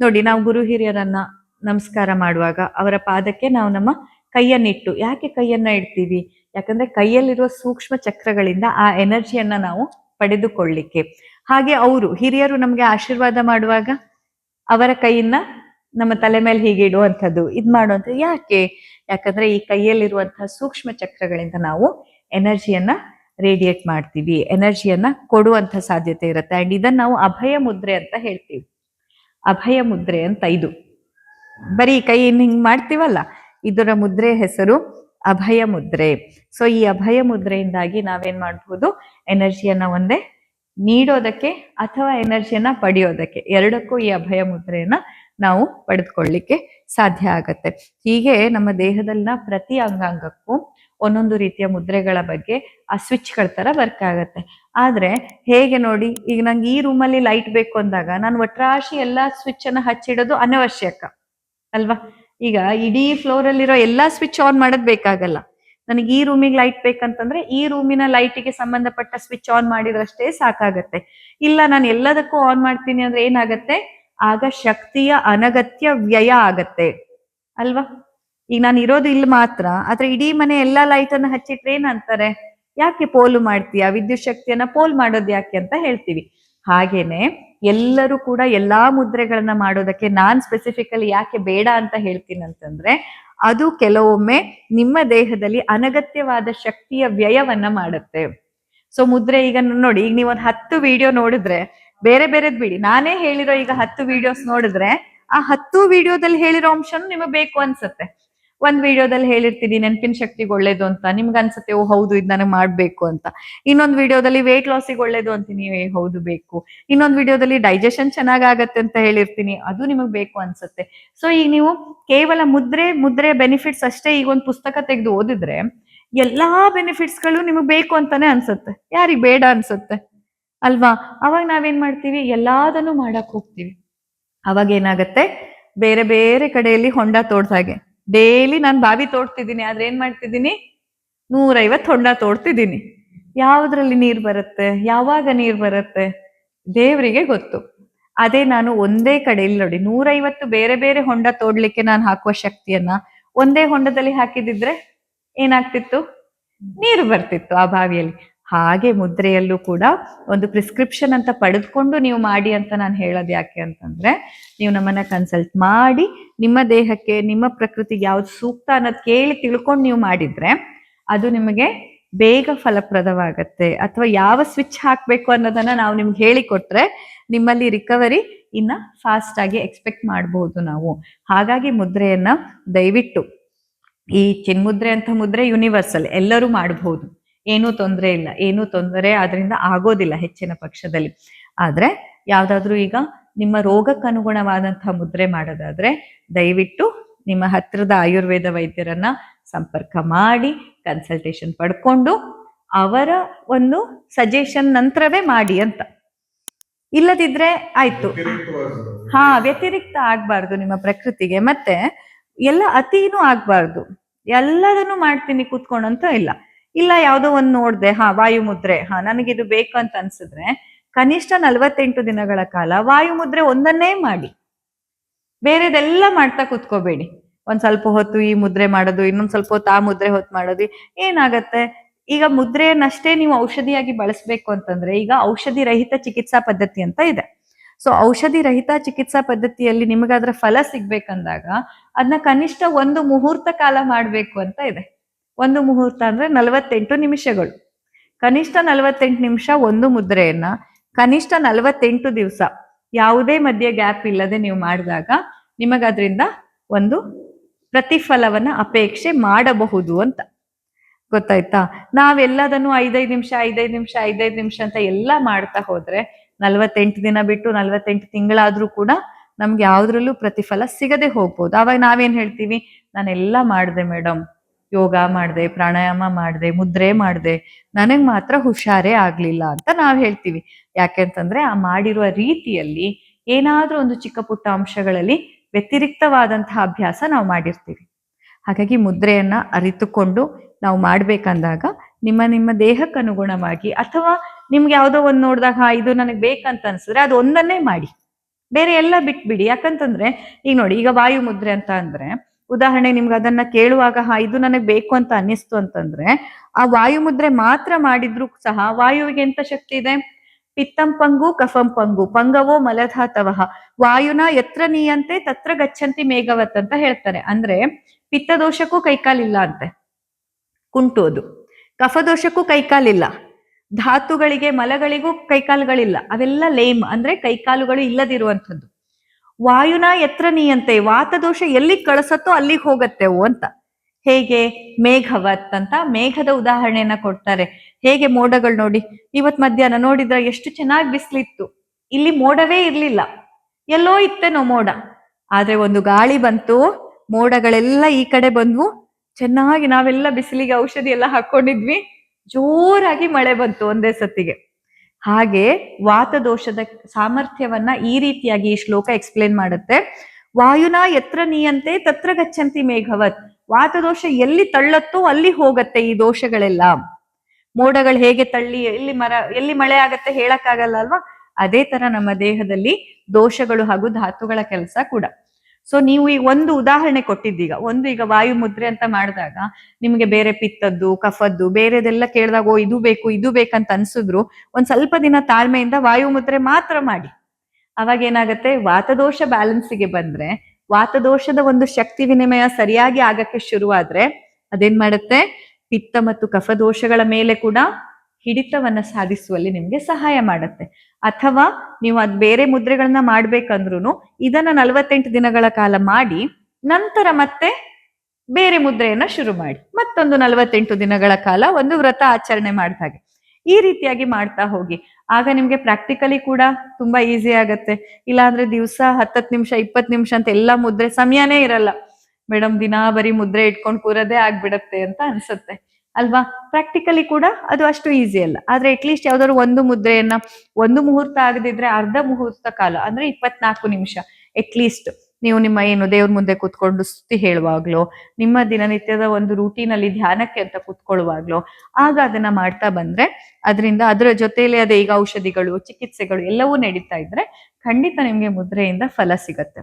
ನೋಡಿ ನಾವು ಗುರು ಹಿರಿಯರನ್ನ ನಮಸ್ಕಾರ ಮಾಡುವಾಗ, ಅವರ ಪಾದಕ್ಕೆ ನಾವು ನಮ್ಮ ಕೈಯನ್ನಿಟ್ಟು. ಯಾಕೆ ಕೈಯನ್ನ ಇಡ್ತೀವಿ? ಯಾಕಂದ್ರೆ ಕೈಯಲ್ಲಿರುವ ಸೂಕ್ಷ್ಮ ಚಕ್ರಗಳಿಂದ ಆ ಎನರ್ಜಿಯನ್ನ ನಾವು ಪಡೆದುಕೊಳ್ಳಿಕ್ಕೆ. ಹಾಗೆ ಅವರು, ಹಿರಿಯರು ನಮ್ಗೆ ಆಶೀರ್ವಾದ ಮಾಡುವಾಗ ಅವರ ಕೈಯನ್ನ ನಮ್ಮ ತಲೆ ಮೇಲೆ ಹೀಗೆ ಇಡುವಂಥದ್ದು, ಇದ್ ಮಾಡುವಂಥದ್ದು. ಯಾಕೆ? ಯಾಕಂದ್ರೆ ಈ ಕೈಯಲ್ಲಿರುವಂತಹ ಸೂಕ್ಷ್ಮ ಚಕ್ರಗಳಿಂದ ನಾವು ಎನರ್ಜಿಯನ್ನ ರೇಡಿಯೇಟ್ ಮಾಡ್ತೀವಿ, ಎನರ್ಜಿಯನ್ನ ಕೊಡುವಂತ ಸಾಧ್ಯತೆ ಇರುತ್ತೆ. ಅಂಡ್ ಇದನ್ನ ನಾವು ಅಭಯ ಮುದ್ರೆ ಅಂತ ಹೇಳ್ತೀವಿ. ಅಭಯ ಮುದ್ರೆ ಅಂತ ಇದು. ಬರೀ ಕೈ ಹಿಂಗ್ ಮಾಡ್ತೀವಲ್ಲ ಇದರ ಮುದ್ರೆ ಹೆಸರು ಅಭಯ ಮುದ್ರೆ. ಸೊ ಈ ಅಭಯ ಮುದ್ರೆಯಿಂದಾಗಿ ನಾವೇನ್ ಮಾಡಬಹುದು ಎನರ್ಜಿಯನ್ನ ಒಂದೇ ನೀಡೋದಕ್ಕೆ ಅಥವಾ ಎನರ್ಜಿಯನ್ನ ಪಡೆಯೋದಕ್ಕೆ ಎರಡಕ್ಕೂ ಈ ಅಭಯ ಮುದ್ರೆಯನ್ನ ನಾವು ಪಡೆದುಕೊಳ್ಳಿಕ್ಕೆ ಸಾಧ್ಯ ಆಗತ್ತೆ. ಹೀಗೆ ನಮ್ಮ ದೇಹದಲ್ಲಿನ ಪ್ರತಿ ಅಂಗಾಂಗಕ್ಕೂ ಒಂದೊಂದು ರೀತಿಯ ಮುದ್ರೆಗಳ ಬಗ್ಗೆ ಆ ಸ್ವಿಚ್ಗಳ ತರ ವರ್ಕ್ ಆಗತ್ತೆ. ಆದ್ರೆ ಹೇಗೆ ನೋಡಿ? ಈಗ ನಂಗೆ ಈ ರೂಮಲ್ಲಿ ಲೈಟ್ ಬೇಕು ಅಂದಾಗ ನಾನು ಒಟ್ರಾಶಿ ಎಲ್ಲಾ ಸ್ವಿಚ್ ಅನ್ನ ಹಚ್ಚಿಡೋದು ಅನವಶ್ಯಕ. ಅಲ್ವಾ? ಈಗ ಇಡೀ ಫ್ಲೋರ್ ಅಲ್ಲಿರೋ ಎಲ್ಲಾ ಸ್ವಿಚ್ ಆನ್ ಮಾಡೋದ್ ಬೇಕಾಗಲ್ಲ. ನನಗೆ ಈ ರೂಮಿಗೆ ಲೈಟ್ ಬೇಕಂತಂದ್ರೆ ಈ ರೂಮಿನ ಲೈಟಿಗೆ ಸಂಬಂಧಪಟ್ಟ ಸ್ವಿಚ್ ಆನ್ ಮಾಡಿದ್ರಷ್ಟೇ ಸಾಕಾಗತ್ತೆ. ಇಲ್ಲ, ನಾನು ಎಲ್ಲದಕ್ಕೂ ಆನ್ ಮಾಡ್ತೀನಿ ಅಂದ್ರೆ ಏನಾಗತ್ತೆ? ಆಗ ಶಕ್ತಿಯ ಅನಗತ್ಯ ವ್ಯಯ ಆಗತ್ತೆ. ಅಲ್ವಾ? ಈಗ ನಾನು ಇರೋದು ಇಲ್ಲಿ ಮಾತ್ರ, ಆದ್ರೆ ಇಡೀ ಮನೆ ಎಲ್ಲಾ ಲೈಟ್ ಅನ್ನು ಹಚ್ಚಿಟ್ರೆ ಏನಂತಾರೆ? ಯಾಕೆ ಪೋಲು ಮಾಡ್ತೀಯಾ? ವಿದ್ಯುತ್ ಶಕ್ತಿಯನ್ನ ಪೋಲ್ ಮಾಡೋದು ಯಾಕೆ ಅಂತ ಹೇಳ್ತೀವಿ. ಹಾಗೇನೆ ಎಲ್ಲರೂ ಕೂಡ ಎಲ್ಲಾ ಮುದ್ರೆಗಳನ್ನ ಮಾಡೋದಕ್ಕೆ ನಾನ್ ಸ್ಪೆಸಿಫಿಕಲಿ ಯಾಕೆ ಬೇಡ ಅಂತ ಹೇಳ್ತೀನಿ ಅಂತಂದ್ರೆ ಅದು ಕೆಲವೊಮ್ಮೆ ನಿಮ್ಮ ದೇಹದಲ್ಲಿ ಅನಗತ್ಯವಾದ ಶಕ್ತಿಯ ವ್ಯಯವನ್ನ ಮಾಡುತ್ತೆ. ಸೊ ಮುದ್ರೆ ಈಗ ನೋಡಿ, ಈಗ ನೀವೊಂದು ಹತ್ತು ವಿಡಿಯೋ ನೋಡಿದ್ರೆ, ಬೇರೆ ಬೇರೆದ್ ಬಿಡಿ. ನಾನೇ ಹೇಳಿರೋ ಈಗ ಹತ್ತು ವಿಡಿಯೋಸ್ ನೋಡಿದ್ರೆ, ಆ ಹತ್ತು ವಿಡಿಯೋದಲ್ಲಿ ಹೇಳಿರೋ ಅಂಶನು ನಿಮಗೆ ಬೇಕು ಅನ್ಸುತ್ತೆ. ಒಂದ್ ವಿಡಿಯೋದಲ್ಲಿ ಹೇಳಿರ್ತೀನಿ, ನೆನಪಿನ ಶಕ್ತಿಗೆ ಒಳ್ಳೇದು ಅಂತ. ನಿಮ್ಗೆ ಅನ್ಸುತ್ತೆ, ಓ ಹೌದು, ಇದು ನನಗೆ ಮಾಡ್ಬೇಕು ಅಂತ. ಇನ್ನೊಂದ್ ವಿಡಿಯೋದಲ್ಲಿ ವೇಟ್ ಲಾಸಿಗೆ ಒಳ್ಳೇದು ಅಂತೀನಿ ಹೌದು ಬೇಕು. ಇನ್ನೊಂದ್ ವಿಡಿಯೋದಲ್ಲಿ ಡೈಜೆಷನ್ ಚೆನ್ನಾಗಾಗತ್ತೆ ಅಂತ ಹೇಳಿರ್ತೀನಿ, ಅದು ನಿಮಗೆ ಬೇಕು ಅನ್ಸುತ್ತೆ. ಸೊ ಈಗ ನೀವು ಕೇವಲ ಮುದ್ರೆ ಮುದ್ರೆ ಬೆನಿಫಿಟ್ಸ್ ಅಷ್ಟೇ ಈಗ ಒಂದು ಪುಸ್ತಕ ತೆಗೆದು ಓದಿದ್ರೆ, ಎಲ್ಲಾ ಬೆನಿಫಿಟ್ಸ್ಗಳು ನಿಮಗೆ ಬೇಕು ಅಂತಾನೆ ಅನ್ಸುತ್ತೆ. ಯಾರಿಗ್ ಬೇಡ ಅನ್ಸುತ್ತೆ? ಅಲ್ವಾ? ಅವಾಗ ನಾವೇನ್ ಮಾಡ್ತೀವಿ? ಎಲ್ಲಾದನ್ನು ಮಾಡಕ್ ಹೋಗ್ತೀವಿ. ಅವಾಗ ಏನಾಗತ್ತೆ? ಬೇರೆ ಬೇರೆ ಕಡೆಯಲ್ಲಿ ಹೊಂಡ ತೋಡ್ದ ಹಾಗೆ. ಡೈಲಿ ನಾನು ಬಾವಿ ತೋಡ್ತಿದ್ದೀನಿ, ಆದ್ರೆ ಏನ್ ಮಾಡ್ತಿದ್ದೀನಿ? ನೂರೈವತ್ತು ಹೊಂಡ ತೋಡ್ತಿದ್ದೀನಿ. ಯಾವ್ದ್ರಲ್ಲಿ ನೀರ್ ಬರುತ್ತೆ? ಯಾವಾಗ ನೀರ್ ಬರುತ್ತೆ? ದೇವರಿಗೆ ಗೊತ್ತು. ಅದೇ ನಾನು ಒಂದೇ ಕಡೆಯಲ್ಲಿ ನೋಡಿ, ನೂರೈವತ್ತು ಬೇರೆ ಬೇರೆ ಹೊಂಡ ತೋಡ್ಲಿಕ್ಕೆ ನಾನು ಹಾಕುವ ಶಕ್ತಿಯನ್ನ ಒಂದೇ ಹೊಂಡದಲ್ಲಿ ಹಾಕಿದಿದ್ರೆ ಏನಾಗ್ತಿತ್ತು? ನೀರು ಬರ್ತಿತ್ತು ಆ ಬಾವಿಯಲ್ಲಿ. ಹಾಗೆ ಮುದ್ರೆಯಲ್ಲೂ ಕೂಡ ಒಂದು ಪ್ರಿಸ್ಕ್ರಿಪ್ಷನ್ ಅಂತ ಪಡೆದುಕೊಂಡು ನೀವು ಮಾಡಿ ಅಂತ ನಾನು ಹೇಳೋದು ಯಾಕೆ ಅಂತಂದ್ರೆ, ನೀವು ನಮ್ಮನ್ನ ಕನ್ಸಲ್ಟ್ ಮಾಡಿ, ನಿಮ್ಮ ದೇಹಕ್ಕೆ, ನಿಮ್ಮ ಪ್ರಕೃತಿಗೆ ಯಾವ್ದು ಸೂಕ್ತ ಅನ್ನೋದು ಕೇಳಿ ತಿಳ್ಕೊಂಡು ನೀವು ಮಾಡಿದ್ರೆ ಅದು ನಿಮಗೆ ಬೇಗ ಫಲಪ್ರದವಾಗತ್ತೆ. ಅಥವಾ ಯಾವ ಸ್ವಿಚ್ ಹಾಕ್ಬೇಕು ಅನ್ನೋದನ್ನ ನಾವು ನಿಮ್ಗೆ ಹೇಳಿಕೊಟ್ರೆ ನಿಮ್ಮಲ್ಲಿ ರಿಕವರಿ ಇನ್ನ ಫಾಸ್ಟ್ ಆಗಿ ಎಕ್ಸ್ಪೆಕ್ಟ್ ಮಾಡಬಹುದು ನಾವು. ಹಾಗಾಗಿ ಮುದ್ರೆಯನ್ನ ದಯವಿಟ್ಟು ಈ ಚಿನ್ಮುದ್ರೆ ಅಂತ ಮುದ್ರೆ ಯೂನಿವರ್ಸಲ್ ಎಲ್ಲರೂ ಮಾಡಬಹುದು ಏನೂ ತೊಂದರೆ ಇಲ್ಲ, ಏನೂ ತೊಂದರೆ ಅದರಿಂದ ಆಗೋದಿಲ್ಲ ಹೆಚ್ಚಿನ ಪಕ್ಷದಲ್ಲಿ. ಆದ್ರೆ ಯಾವ್ದಾದ್ರು ಈಗ ನಿಮ್ಮ ರೋಗಕ್ಕನುಗುಣವಾದಂತಹ ಮುದ್ರೆ ಮಾಡೋದಾದ್ರೆ ದಯವಿಟ್ಟು ನಿಮ್ಮ ಹತ್ತಿರದ ಆಯುರ್ವೇದ ವೈದ್ಯರನ್ನ ಸಂಪರ್ಕ ಮಾಡಿ ಕನ್ಸಲ್ಟೇಷನ್ ಪಡ್ಕೊಂಡು ಅವರ ಒಂದು ಸಜೆಷನ್ ನಂತರವೇ ಮಾಡಿ ಅಂತ. ಇಲ್ಲದಿದ್ರೆ ಆಯ್ತು. ಹಾ, ವ್ಯತಿರಿಕ್ತ ಆಗ್ಬಾರ್ದು ನಿಮ್ಮ ಪ್ರಕೃತಿಗೆ. ಮತ್ತೆ ಎಲ್ಲ ಅತಿನೂ ಆಗ್ಬಾರ್ದು. ಎಲ್ಲದನ್ನು ಮಾಡ್ತೀನಿ ಕೂತ್ಕೊಂಡಂತ ಇಲ್ಲ. ಇಲ್ಲ, ಯಾವ್ದೋ ಒಂದ್ ನೋಡ್ದೆ. ಹಾ, ವಾಯುಮುದ್ರೆ. ಹಾ, ನನಗೆ ಇದು ಬೇಕು ಅಂತ ಅನ್ಸಿದ್ರೆ ಕನಿಷ್ಠ ನಲವತ್ತೆಂಟು ದಿನಗಳ ಕಾಲ ವಾಯುಮುದ್ರೆ ಒಂದನ್ನೇ ಮಾಡಿ. ಬೇರೆದೆಲ್ಲ ಮಾಡ್ತಾ ಕೂತ್ಕೋಬೇಡಿ. ಒಂದ್ ಸ್ವಲ್ಪ ಹೊತ್ತು ಈ ಮುದ್ರೆ ಮಾಡೋದು, ಇನ್ನೊಂದ್ ಸ್ವಲ್ಪ ಹೊತ್ತು ಆ ಮುದ್ರೆ ಹೊತ್ತು ಮಾಡೋದು, ಏನಾಗತ್ತೆ? ಈಗ ಮುದ್ರೆಯನ್ನಷ್ಟೇ ನೀವು ಔಷಧಿಯಾಗಿ ಬಳಸಬೇಕು ಅಂತಂದ್ರೆ ಈಗ ಔಷಧಿ ರಹಿತ ಚಿಕಿತ್ಸಾ ಪದ್ಧತಿ ಅಂತ ಇದೆ. ಸೊ ಔಷಧಿ ರಹಿತ ಚಿಕಿತ್ಸಾ ಪದ್ಧತಿಯಲ್ಲಿ ನಿಮಗೆ ಫಲ ಸಿಗ್ಬೇಕಂದಾಗ ಅದನ್ನ ಕನಿಷ್ಠ ಒಂದು ಮುಹೂರ್ತ ಕಾಲ ಮಾಡಬೇಕು ಅಂತ ಇದೆ. ಒಂದು ಮುಹೂರ್ತ ಅಂದ್ರೆ ನಲವತ್ತೆಂಟು ನಿಮಿಷಗಳು. ಕನಿಷ್ಠ ನಲವತ್ತೆಂಟು ನಿಮಿಷ ಒಂದು ಮುದ್ರೆಯನ್ನ, ಕನಿಷ್ಠ ನಲವತ್ತೆಂಟು ದಿವಸ, ಯಾವುದೇ ಮಧ್ಯ ಗ್ಯಾಪ್ ಇಲ್ಲದೆ ನೀವು ಮಾಡಿದಾಗ ನಿಮಗದ್ರಿಂದ ಒಂದು ಪ್ರತಿಫಲವನ್ನ ಅಪೇಕ್ಷೆ ಮಾಡಬಹುದು ಅಂತ. ಗೊತ್ತಾಯ್ತಾ? ನಾವೆಲ್ಲದನ್ನು ಐದೈದು ನಿಮಿಷ ಐದೈದು ನಿಮಿಷ ಐದೈದು ನಿಮಿಷ ಅಂತ ಎಲ್ಲ ಮಾಡ್ತಾ ಹೋದ್ರೆ ನಲ್ವತ್ತೆಂಟು ದಿನ ಬಿಟ್ಟು ನಲ್ವತ್ತೆಂಟು ತಿಂಗಳಾದ್ರೂ ಕೂಡ ನಮ್ಗೆ ಯಾವ್ದ್ರಲ್ಲೂ ಪ್ರತಿಫಲ ಸಿಗದೆ ಹೋಗ್ಬೋದು. ಅವಾಗ ನಾವೇನ್ ಹೇಳ್ತೀವಿ? ನಾನೆಲ್ಲ ಮಾಡಿದೆ ಮೇಡಮ್ ಯೋಗ ಮಾಡಿದೆ, ಪ್ರಾಣಾಯಾಮ ಮಾಡಿದೆ, ಮುದ್ರೆ ಮಾಡಿದೆ, ನನಗ್ ಮಾತ್ರ ಹುಷಾರೇ ಆಗ್ಲಿಲ್ಲ ಅಂತ ನಾವ್ ಹೇಳ್ತೀವಿ. ಯಾಕೆಂತಂದ್ರೆ ಆ ಮಾಡಿರುವ ರೀತಿಯಲ್ಲಿ ಏನಾದ್ರೂ ಒಂದು ಚಿಕ್ಕ ಪುಟ್ಟ ಅಂಶಗಳಲ್ಲಿ ವ್ಯತಿರಿಕ್ತವಾದಂತಹ ಅಭ್ಯಾಸ ನಾವು ಮಾಡಿರ್ತೀವಿ. ಹಾಗಾಗಿ ಮುದ್ರೆಯನ್ನ ಅರಿತುಕೊಂಡು ನಾವು ಮಾಡ್ಬೇಕಂದಾಗ ನಿಮ್ಮ ನಿಮ್ಮ ದೇಹಕ್ಕೆ ಅನುಗುಣವಾಗಿ ಅಥವಾ ನಿಮ್ಗೆ ಯಾವುದೋ ಒಂದು ನೋಡಿದಾಗ ಇದು ನನಗೆ ಬೇಕಂತ ಅನ್ಸಿದ್ರೆ ಅದು ಒಂದನ್ನೇ ಮಾಡಿ. ಬೇರೆ ಎಲ್ಲ ಬಿಟ್ಬಿಡಿ. ಯಾಕಂತಂದ್ರೆ, ಈಗ ನೋಡಿ, ಈಗ ವಾಯು ಮುದ್ರೆ ಅಂತ ಅಂದ್ರೆ ಉದಾಹರಣೆ ನಿಮ್ಗೆ ಅದನ್ನ ಕೇಳುವಾಗ, ಹಾ, ಇದು ನನಗೆ ಬೇಕು ಅಂತ ಅನ್ನಿಸ್ತು ಅಂತಂದ್ರೆ, ಆ ವಾಯು ಮುದ್ರೆ ಮಾತ್ರ ಮಾಡಿದ್ರು ಸಹ ವಾಯುವಿಗೆ ಎಂತ ಶಕ್ತಿ ಇದೆ? ಪಿತ್ತಂ ಪಂಗು ಕಫಂ ಪಂಗು, ಪಂಗವೋ ಮಲಧಾತವಹ ವಾಯುನ ಎತ್ರ ನೀಯಂತೆ ತತ್ರ ಗಚ್ಚಂತಿ ಮೇಘವತ್ ಅಂತ ಹೇಳ್ತಾರೆ. ಅಂದ್ರೆ ಪಿತ್ತದೋಷಕ್ಕೂ ಕೈಕಾಲಿಲ್ಲ ಅಂತೆ. ಕುಂಟೋದು ಕಫದೋಷಕ್ಕೂ ಕೈಕಾಲಿಲ್ಲ. ಧಾತುಗಳಿಗೆ, ಮಲಗಳಿಗೂ ಕೈಕಾಲುಗಳಿಲ್ಲ. ಅವೆಲ್ಲ ಲೇಮ್, ಅಂದ್ರೆ ಕೈಕಾಲುಗಳು ಇಲ್ಲದಿರುವಂಥದ್ದು. ವಾಯುನ ಎತ್ರ ನೀಯಂತೆ ವಾತದೋಷ ಎಲ್ಲಿ ಕಳಿಸತ್ತೋ ಅಲ್ಲಿಗೆ ಹೋಗತ್ತೆವು ಅಂತ. ಹೇಗೆ? ಮೇಘವತ್ ಅಂತ ಮೇಘದ ಉದಾಹರಣೆಯನ್ನ ಕೊಡ್ತಾರೆ. ಹೇಗೆ ಮೋಡಗಳು ನೋಡಿ? ಇವತ್ ಮಧ್ಯಾಹ್ನ ನೋಡಿದ್ರ ಎಷ್ಟು ಚೆನ್ನಾಗಿ ಬಿಸಿಲಿತ್ತು. ಇಲ್ಲಿ ಮೋಡವೇ ಇರ್ಲಿಲ್ಲ. ಎಲ್ಲೋ ಇತ್ತೇನೋ ಮೋಡ. ಆದ್ರೆ ಒಂದು ಗಾಳಿ ಬಂತು, ಮೋಡಗಳೆಲ್ಲ ಈ ಕಡೆ ಬಂದ್ವು. ಚೆನ್ನಾಗಿ ನಾವೆಲ್ಲ ಬಿಸಿಲಿಗೆ ಔಷಧಿ ಎಲ್ಲ ಹಾಕೊಂಡಿದ್ವಿ. ಜೋರಾಗಿ ಮಳೆ ಬಂತು ಒಂದೇ ಸತಿಗೆ. ಹಾಗೆ ವಾತದೋಷದ ಸಾಮರ್ಥ್ಯವನ್ನ ಈ ರೀತಿಯಾಗಿ ಈ ಶ್ಲೋಕ ಎಕ್ಸ್ಪ್ಲೇನ್ ಮಾಡುತ್ತೆ. ವಾಯುನ ಎತ್ರ ನೀಯಂತೆ ತತ್ರ ಗಚ್ಚಂತಿ ಮೇಘವತ್. ವಾತದೋಷ ಎಲ್ಲಿ ತಳ್ಳತ್ತೋ ಅಲ್ಲಿ ಹೋಗತ್ತೆ ಈ ದೋಷಗಳೆಲ್ಲ. ಮೋಡಗಳು ಹೇಗೆ ತಳ್ಳಿ, ಎಲ್ಲಿ ಮರ, ಎಲ್ಲಿ ಮಳೆ ಆಗತ್ತೆ ಹೇಳಕ್ಕಾಗಲ್ಲ ಅಲ್ವಾ? ಅದೇ ತರ ನಮ್ಮ ದೇಹದಲ್ಲಿ ದೋಷಗಳು ಹಾಗೂ ಧಾತುಗಳ ಕೆಲಸ ಕೂಡ. ಸೊ ನೀವು ಈಗ ಒಂದು ಉದಾಹರಣೆ ಕೊಟ್ಟಿದ್ದೀಗ. ಒಂದು ಈಗ ವಾಯು ಮುದ್ರೆ ಅಂತ ಮಾಡಿದಾಗ ನಿಮ್ಗೆ ಬೇರೆ ಪಿತ್ತದ್ದು, ಕಫದ್ದು, ಬೇರೆದೆಲ್ಲ ಕೇಳಿದಾಗ, ಓ, ಇದು ಬೇಕು, ಇದು ಬೇಕಂತ ಅನ್ಸಿದ್ರು, ಒಂದ್ ಸ್ವಲ್ಪ ದಿನ ತಾಳ್ಮೆಯಿಂದ ವಾಯು ಮುದ್ರೆ ಮಾತ್ರ ಮಾಡಿ. ಅವಾಗ ಏನಾಗತ್ತೆ? ವಾತದೋಷ ಬ್ಯಾಲೆನ್ಸಿಗೆ ಬಂದ್ರೆ, ವಾತದೋಷದ ಒಂದು ಶಕ್ತಿ ವಿನಿಮಯ ಸರಿಯಾಗಿ ಆಗಕ್ಕೆ ಶುರುವಾದ್ರೆ ಅದೇನ್ ಮಾಡುತ್ತೆ? ಪಿತ್ತ ಮತ್ತು ಕಫದೋಷಗಳ ಮೇಲೆ ಕೂಡ ಹಿಡಿತವನ್ನ ಸಾಧಿಸುವಲ್ಲಿ ನಿಮ್ಗೆ ಸಹಾಯ ಮಾಡುತ್ತೆ. ಅಥವಾ ನೀವು ಅದ್ ಬೇರೆ ಮುದ್ರೆಗಳನ್ನ ಮಾಡ್ಬೇಕಂದ್ರೂ ಇದನ್ನ ನಲವತ್ತೆಂಟು ದಿನಗಳ ಕಾಲ ಮಾಡಿ ನಂತರ ಮತ್ತೆ ಬೇರೆ ಮುದ್ರೆಯನ್ನ ಶುರು ಮಾಡಿ. ಮತ್ತೊಂದು ನಲವತ್ತೆಂಟು ದಿನಗಳ ಕಾಲ ಒಂದು ವ್ರತ ಆಚರಣೆ ಮಾಡಿದ ಹಾಗೆ. ಈ ರೀತಿಯಾಗಿ ಮಾಡ್ತಾ ಹೋಗಿ. ಆಗ ನಿಮ್ಗೆ ಪ್ರಾಕ್ಟಿಕಲಿ ಕೂಡ ತುಂಬಾ ಈಸಿ ಆಗತ್ತೆ. ಇಲ್ಲಾಂದ್ರೆ ದಿವಸ ಹತ್ತತ್ ನಿಮಿಷ ಇಪ್ಪತ್ ನಿಮಿಷ ಅಂತ ಎಲ್ಲಾ ಮುದ್ರೆ ಸಮಯನೇ ಇರಲ್ಲ. ಮೇಡಮ್ ದಿನಾ ಬರೀ ಮುದ್ರೆ ಇಟ್ಕೊಂಡು ಕೂರದೇ ಆಗ್ಬಿಡತ್ತೆ ಅಂತ ಅನ್ಸುತ್ತೆ. ಅಲ್ವಾ? ಪ್ರಾಕ್ಟಿಕಲಿ ಕೂಡ ಅದು ಅಷ್ಟು ಈಸಿ ಅಲ್ಲ. ಆದ್ರೆ ಅಟ್ಲೀಸ್ಟ್ ಯಾವ್ದಾದ್ರು ಒಂದು ಮುದ್ರೆಯನ್ನ ಒಂದು ಮುಹೂರ್ತ ಆಗದಿದ್ರೆ ಅರ್ಧ ಮುಹೂರ್ತ ಕಾಲ, ಅಂದ್ರೆ ಇಪ್ಪತ್ನಾಲ್ಕು ನಿಮಿಷ. ಅಟ್ಲೀಸ್ಟ್ ನೀವು ನಿಮ್ಮ ಏನು ದೇವ್ರ ಮುಂದೆ ಕೂತ್ಕೊಂಡು ಸ್ತುತಿ ಹೇಳುವಾಗ್ಲೋ, ನಿಮ್ಮ ದಿನನಿತ್ಯದ ಒಂದು ರೂಟೀನ್ ಅಲ್ಲಿ ಧ್ಯಾನಕ್ಕೆ ಅಂತ ಕೂತ್ಕೊಳ್ಳುವಾಗ್ಲೋ, ಆಗ ಅದನ್ನ ಮಾಡ್ತಾ ಬಂದ್ರೆ ಅದರಿಂದ ಅದರ ಜೊತೆಯಲ್ಲಿ ಅದೇ ಈಗ ಔಷಧಿಗಳು, ಚಿಕಿತ್ಸೆಗಳು ಎಲ್ಲವೂ ನಡೀತಾ ಇದ್ರೆ ಖಂಡಿತ ನಿಮ್ಗೆ ಮುದ್ರೆಯಿಂದ ಫಲ ಸಿಗತ್ತೆ.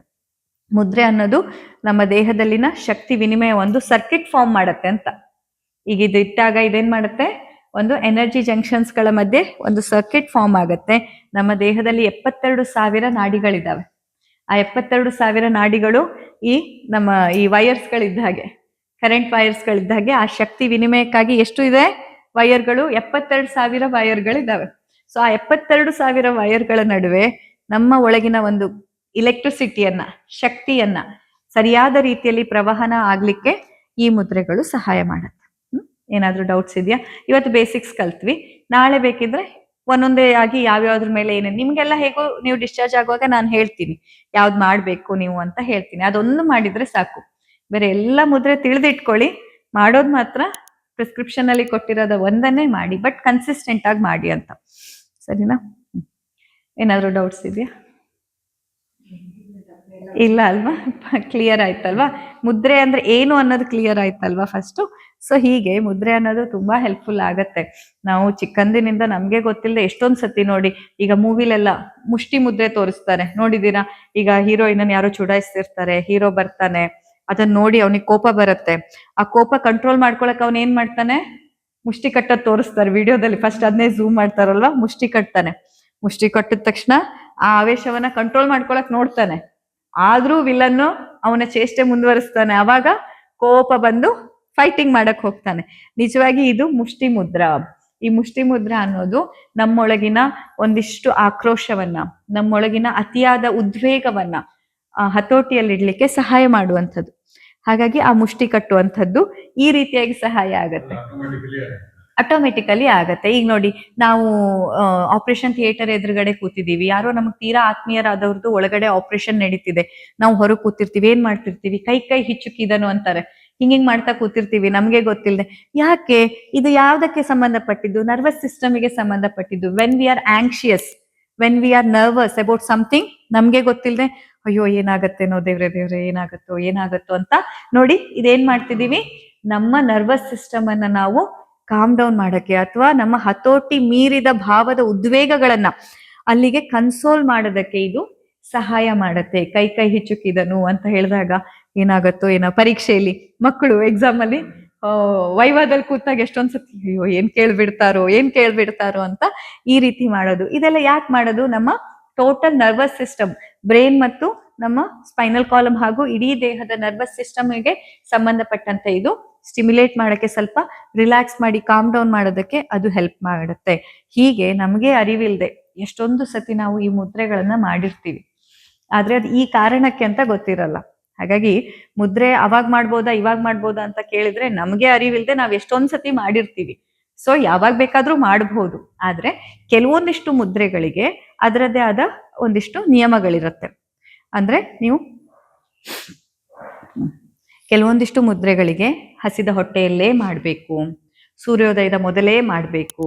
ಮುದ್ರೆ ಅನ್ನೋದು ನಮ್ಮ ದೇಹದಲ್ಲಿನ ಶಕ್ತಿ ವಿನಿಮಯ ಒಂದು ಸರ್ಕಿಟ್ ಫಾರ್ಮ್ ಮಾಡತ್ತೆ ಅಂತ. ಈಗ ಇದು ಇಟ್ಟಾಗ ಇದೇನ್ ಮಾಡುತ್ತೆ? ಒಂದು ಎನರ್ಜಿ ಜಂಕ್ಷನ್ಸ್ಗಳ ಮಧ್ಯೆ ಒಂದು ಸರ್ಕಿಟ್ ಫಾರ್ಮ್ ಆಗುತ್ತೆ. ನಮ್ಮ ದೇಹದಲ್ಲಿ ಎಪ್ಪತ್ತೆರಡು ಸಾವಿರ ನಾಡಿಗಳಿದ್ದಾವೆ ಆ ಎಪ್ಪತ್ತೆರಡು ಸಾವಿರ ನಾಡಿಗಳು ಈ ನಮ್ಮ ಈ ವೈರ್ಸ್ ಗಳಿದ್ದ ಹಾಗೆ ಕರೆಂಟ್ ವೈರ್ಸ್ ಗಳಿದ್ದ ಹಾಗೆ, ಆ ಶಕ್ತಿ ವಿನಿಮಯಕ್ಕಾಗಿ ಎಷ್ಟು ಇದೆ? ವೈಯರ್ಗಳು ಎಪ್ಪತ್ತೆರಡು ಸಾವಿರ ವೈಯರ್ಗಳಿದ್ದಾವೆ ಸೊ ಆ ಎಪ್ಪತ್ತೆರಡು ಸಾವಿರ ವೈಯರ್ಗಳ ನಡುವೆ ನಮ್ಮ ಒಳಗಿನ ಒಂದು ಇಲೆಕ್ಟ್ರಿಸಿಟಿಯನ್ನ ಶಕ್ತಿಯನ್ನ ಸರಿಯಾದ ರೀತಿಯಲ್ಲಿ ಪ್ರವಹನ ಆಗ್ಲಿಕ್ಕೆ ಈ ಮುದ್ರೆಗಳು ಸಹಾಯ ಮಾಡುತ್ತೆ? ಏನಾದ್ರೂ ಡೌಟ್ಸ್ ಇದೆಯಾ? ಇವತ್ತು ಬೇಸಿಕ್ಸ್ ಕಲ್ತ್ವಿ. ನಾಳೆ ಬೇಕಿದ್ರೆ ಒಂದೊಂದೇ ಆಗಿ ಯಾವ್ಯಾವ್ದ್ರ ಮೇಲೆ ಏನೇನು ನಿಮ್ಗೆಲ್ಲ ಹೇಗೋ ನೀವು ಡಿಸ್ಚಾರ್ಜ್ ಆಗುವಾಗ ನಾನು ಹೇಳ್ತೀನಿ. ಯಾವ್ದು ಮಾಡಬೇಕು ನೀವು ಅಂತ ಹೇಳ್ತೀನಿ. ಅದೊಂದು ಮಾಡಿದ್ರೆ ಸಾಕು. ಬೇರೆ ಎಲ್ಲ ಮುದ್ರೆ ತಿಳಿದಿಟ್ಕೊಳ್ಳಿ. ಮಾಡೋದು ಮಾತ್ರ ಪ್ರಿಸ್ಕ್ರಿಪ್ಷನ್ ಅಲ್ಲಿ ಕೊಟ್ಟಿರೋದ ಒಂದನ್ನೇ ಮಾಡಿ ಬಟ್ ಕನ್ಸಿಸ್ಟೆಂಟ್ ಆಗಿ ಮಾಡಿ ಅಂತ. ಸರಿನಾ? ಏನಾದರೂ ಏನಾದ್ರೂ ಡೌಟ್ಸ್ ಇದೆಯಾ? ಇಲ್ಲ ಅಲ್ವಾ? ಕ್ಲಿಯರ್ ಆಯ್ತಲ್ವಾ? ಮುದ್ರೆ ಅಂದ್ರೆ ಏನು ಅನ್ನೋದು ಕ್ಲಿಯರ್ ಆಯ್ತಲ್ವಾ ಫಸ್ಟ್ ಸೊ ಹೀಗೆ ಮುದ್ರೆ ಅನ್ನೋದು ತುಂಬಾ ಹೆಲ್ಪ್ಫುಲ್ ಆಗತ್ತೆ. ನಾವು ಚಿಕ್ಕಂದಿನಿಂದ ನಮ್ಗೆ ಗೊತ್ತಿಲ್ಲದೆ ಎಷ್ಟೊಂದ್ ಸತಿ ನೋಡಿ, ಈಗ ಮೂವಿಲೆಲ್ಲ ಮುಷ್ಟಿ ಮುದ್ರೆ ತೋರಿಸ್ತಾರೆ. ನೋಡಿದೀರಾ ಈಗ ಹೀರೋಯಿನ್ ಯಾರೋ ಚುಡಾಯಿಸ್ತಿರ್ತಾರೆ ಹೀರೋ ಬರ್ತಾನೆ ಅದನ್ನ ನೋಡಿ ಅವನಿಗೆ ಕೋಪ ಬರುತ್ತೆ. ಆ ಕೋಪ ಕಂಟ್ರೋಲ್ ಮಾಡ್ಕೊಳಕ್ ಅವನ್ ಏನ್ ಮಾಡ್ತಾನೆ? ಮುಷ್ಟಿ ಕಟ್ಟೋದ್ ತೋರಿಸ್ತಾರೆ ವಿಡಿಯೋದಲ್ಲಿ. ಫಸ್ಟ್ ಅದನ್ನೇ ಝೂಮ್ ಮಾಡ್ತಾರಲ್ವಾ? ಮುಷ್ಟಿ ಕಟ್ತಾನೆ. ಮುಷ್ಟಿ ಕಟ್ಟಿದ ತಕ್ಷಣ ಆ ಆವೇಶವನ್ನ ಕಂಟ್ರೋಲ್ ಮಾಡ್ಕೊಳಕ್ ನೋಡ್ತಾನೆ. ಆದ್ರೂ ವಿಲನ್ನು ಅವನ ಚೇಷ್ಟೆ ಮುಂದುವರಿಸ್ತಾನೆ. ಅವಾಗ ಕೋಪ ಬಂದು ಫೈಟಿಂಗ್ ಮಾಡಕ್ ಹೋಗ್ತಾನೆ. ನಿಜವಾಗಿ ಇದು ಮುಷ್ಟಿ ಮುದ್ರಾ ಈ ಮುಷ್ಟಿ ಮುದ್ರಾ ಅನ್ನೋದು ನಮ್ಮೊಳಗಿನ ಒಂದಿಷ್ಟು ಆಕ್ರೋಶವನ್ನ, ನಮ್ಮೊಳಗಿನ ಅತಿಯಾದ ಉದ್ವೇಗವನ್ನ ಹತೋಟಿಯಲ್ಲಿಡ್ಲಿಕ್ಕೆ ಸಹಾಯ ಮಾಡುವಂಥದ್ದು. ಹಾಗಾಗಿ ಆ ಮುಷ್ಟಿ ಕಟ್ಟುವಂಥದ್ದು ಈ ರೀತಿಯಾಗಿ ಸಹಾಯ ಆಗತ್ತೆ. ಆಟೋಮೆಟಿಕಲಿ ಆಗತ್ತೆ. ಈಗ ನೋಡಿ, ನಾವು ಆಪರೇಷನ್ ಥಿಯೇಟರ್ ಎದುರುಗಡೆ ಕೂತಿದೀವಿ ಯಾರೋ ನಮ್ಗೆ ತೀರಾ ಆತ್ಮೀಯರಾದವ್ರದ್ದು ಒಳಗಡೆ ಆಪರೇಷನ್ ನಡೀತಿದೆ. ನಾವು ಹೊರಗೆ ಕೂತಿರ್ತೀವಿ, ಏನ್ ಮಾಡ್ತಿರ್ತೀವಿ? ಕೈ ಕೈ ಹಿಚ್ಚುಕಿದನು ಅಂತಾರೆ. ಹಿಂಗ್ ಹಿಂಗ್ ಮಾಡ್ತಾ ಕೂತಿರ್ತೀವಿ, ನಮ್ಗೆ ಗೊತ್ತಿಲ್ಲದೆ ಯಾಕೆ? ಇದು ಯಾವ್ದಕ್ಕೆ ಸಂಬಂಧಪಟ್ಟಿದ್ದು? ನರ್ವಸ್ ಸಿಸ್ಟಮ್ಗೆ ಸಂಬಂಧಪಟ್ಟಿದ್ದು. When we are anxious when we are nervous about something ನಮ್ಗೆ ಗೊತ್ತಿಲ್ಲದೆ ಅಯ್ಯೋ, ಏನಾಗತ್ತೇನೋ ದೇವ್ರೆ ದೇವ್ರೆ, ಏನಾಗತ್ತೋ ಏನಾಗತ್ತೋ ಅಂತ ನೋಡಿ, ಇದೇನ್ ಮಾಡ್ತಿದೀವಿ ನಮ್ಮ ನರ್ವಸ್ ಸಿಸ್ಟಮ್ ಅನ್ನ ನಾವು ಕಾಮ್ ಡೌನ್ ಮಾಡಕ್ಕೆ ಅಥವಾ ನಮ್ಮ ಹತೋಟಿ ಮೀರಿದ ಭಾವದ ಉದ್ವೇಗಗಳನ್ನ ಅಲ್ಲಿಗೆ ಕನ್ಸೋಲ್ ಮಾಡೋದಕ್ಕೆ ಇದು ಸಹಾಯ ಮಾಡತ್ತೆ. ಕೈ ಕೈ ಹಿಚುಕಿದನು ಅಂತ ಹೇಳಿದಾಗ ಏನಾಗತ್ತೋ ಏನೋ ಪರೀಕ್ಷೆಯಲ್ಲಿ ಮಕ್ಕಳು ಎಕ್ಸಾಮ್ ಅಲ್ಲಿ ವೈವಾದಲ್ಲಿ ಕೂತಾಗ ಎಷ್ಟೊಂದ್ಸತಿ ಅಯ್ಯೋ, ಏನ್ ಕೇಳ್ಬಿಡ್ತಾರೋ ಏನ್ ಕೇಳ್ಬಿಡ್ತಾರೋ ಅಂತ ಈ ರೀತಿ ಮಾಡೋದು. ಇದೆಲ್ಲ ಯಾಕೆ ಮಾಡೋದು? ನಮ್ಮ ಟೋಟಲ್ ನರ್ವಸ್ ಸಿಸ್ಟಮ್ ಬ್ರೈನ್ ಮತ್ತು ನಮ್ಮ ಸ್ಪೈನಲ್ ಕಾಲಮ್ ಹಾಗೂ ಇಡೀ ದೇಹದ ನರ್ವಸ್ ಸಿಸ್ಟಮ್ಗೆ ಸಂಬಂಧಪಟ್ಟಂತೆ ಇದು ಸ್ಟಿಮ್ಯುಲೇಟ್ ಮಾಡಕ್ಕೆ ಸ್ವಲ್ಪ ರಿಲ್ಯಾಕ್ಸ್ ಮಾಡಿ ಕಾಮ್ ಡೌನ್ ಮಾಡೋದಕ್ಕೆ ಅದು ಹೆಲ್ಪ್ ಮಾಡುತ್ತೆ. ಹೀಗೆ ನಮಗೆ ಅರಿವಿಲ್ದೆ ಎಷ್ಟೊಂದು ಸತಿ ನಾವು ಈ ಮುದ್ರೆಗಳನ್ನ ಮಾಡಿರ್ತೀವಿ. ಆದ್ರೆ ಅದು ಈ ಕಾರಣಕ್ಕೆ ಅಂತ ಗೊತ್ತಿರಲ್ಲ. ಹಾಗಾಗಿ ಮುದ್ರೆ ಅವಾಗ ಮಾಡ್ಬೋದಾ, ಇವಾಗ ಮಾಡ್ಬೋದಾ ಅಂತ ಕೇಳಿದ್ರೆ ನಮಗೆ ಅರಿವಿಲ್ದೆ ನಾವ್ ಎಷ್ಟೊಂದ್ ಸತಿ ಮಾಡಿರ್ತೀವಿ. ಸೊ ಯಾವಾಗ ಬೇಕಾದ್ರೂ ಮಾಡಬಹುದು ಆದ್ರೆ ಕೆಲವೊಂದಿಷ್ಟು ಮುದ್ರೆಗಳಿಗೆ ಅದರದೇ ಆದ ಒಂದಿಷ್ಟು ನಿಯಮಗಳಿರುತ್ತೆ. ಅಂದ್ರೆ ನೀವು ಕೆಲವೊಂದಿಷ್ಟು ಮುದ್ರೆಗಳಿಗೆ ಹಸಿದ ಹೊಟ್ಟೆಯಲ್ಲೇ ಮಾಡಬೇಕು, ಸೂರ್ಯೋದಯದ ಮೊದಲೇ ಮಾಡಬೇಕು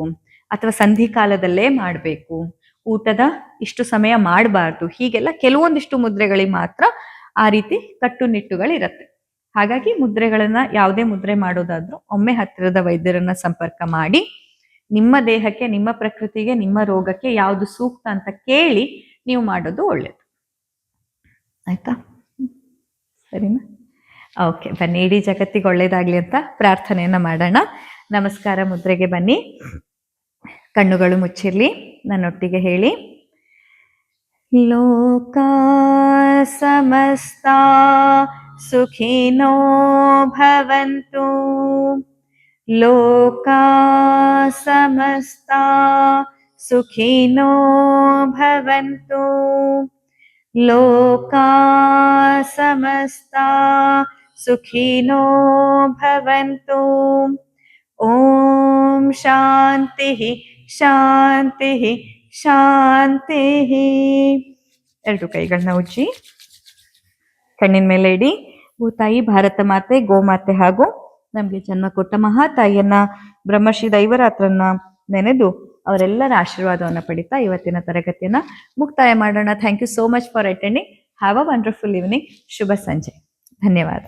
ಅಥವಾ ಸಂಧಿ ಕಾಲದಲ್ಲೇ ಮಾಡಬೇಕು. ಊಟದ ಇಷ್ಟು ಸಮಯ ಮಾಡಬಾರ್ದು. ಹೀಗೆಲ್ಲ ಕೆಲವೊಂದಿಷ್ಟು ಮುದ್ರೆಗಳಿಗೆ ಮಾತ್ರ ಆ ರೀತಿ ಕಟ್ಟುನಿಟ್ಟುಗಳಿರತ್ತೆ. ಹಾಗಾಗಿ ಮುದ್ರೆಗಳನ್ನ ಯಾವುದೇ ಮುದ್ರೆ ಮಾಡೋದಾದ್ರೂ ಒಮ್ಮೆ ಹತ್ತಿರದ ವೈದ್ಯರನ್ನ ಸಂಪರ್ಕ ಮಾಡಿ, ನಿಮ್ಮ ದೇಹಕ್ಕೆ, ನಿಮ್ಮ ಪ್ರಕೃತಿಗೆ, ನಿಮ್ಮ ರೋಗಕ್ಕೆ ಯಾವುದು ಸೂಕ್ತ ಅಂತ ಕೇಳಿ ನೀವು ಮಾಡೋದು ಒಳ್ಳೇದು. ಆಯ್ತಾ? ಸರಿನಾ? ಓಕೆ ಬನ್ನಿ, ಇಡೀ ಜಗತ್ತಿಗೆ ಒಳ್ಳೇದಾಗ್ಲಿ ಅಂತ ಪ್ರಾರ್ಥನೆಯನ್ನ ಮಾಡೋಣ. ನಮಸ್ಕಾರ ಮುದ್ರೆಗೆ ಬನ್ನಿ. ಕಣ್ಣುಗಳು ಮುಚ್ಚಿರ್ಲಿ, ನನ್ನೊಟ್ಟಿಗೆ ಹೇಳಿ. ಲೋಕ ಸಮಸ್ತ ಸುಖಿನೋ ಭವಂತು. ಲೋಕ ಸಮಸ್ತ ಸುಖಿನೋ ಭವಂತು. ಲೋಕ ಸಮಸ್ತ ಸುಖಿನೋ ಭವಂತು ಓಂ ಶಾಂತಿ ಶಾಂತಿ ಶಾಂತಿ ಎರಡು ಕೈಗಳನ್ನ ಉಜ್ಜಿ, ಕಣ್ಣಿನ ಮೇಲೆ ಇಡಿ. ಭೂತಾಯಿ ಭಾರತ ಮಾತೆ, ಗೋಮಾತೆ ಹಾಗೂ ನಮಗೆ ಜನ್ಮ ಕೊಟ್ಟ ಮಹಾತಾಯಿಯನ್ನ ಬ್ರಹ್ಮಶ್ರೀ ದೈವರಾತ್ರನ್ನ ನೆನೆದು ಅವರೆಲ್ಲರ ಆಶೀರ್ವಾದವನ್ನ ಪಡಿತಾ ಇವತ್ತಿನ ತರಗತಿಯನ್ನ ಮುಕ್ತಾಯ ಮಾಡೋಣ. Thank you so much for attending have a wonderful evening ಶುಭ ಸಂಜೆ. धन्यवाद।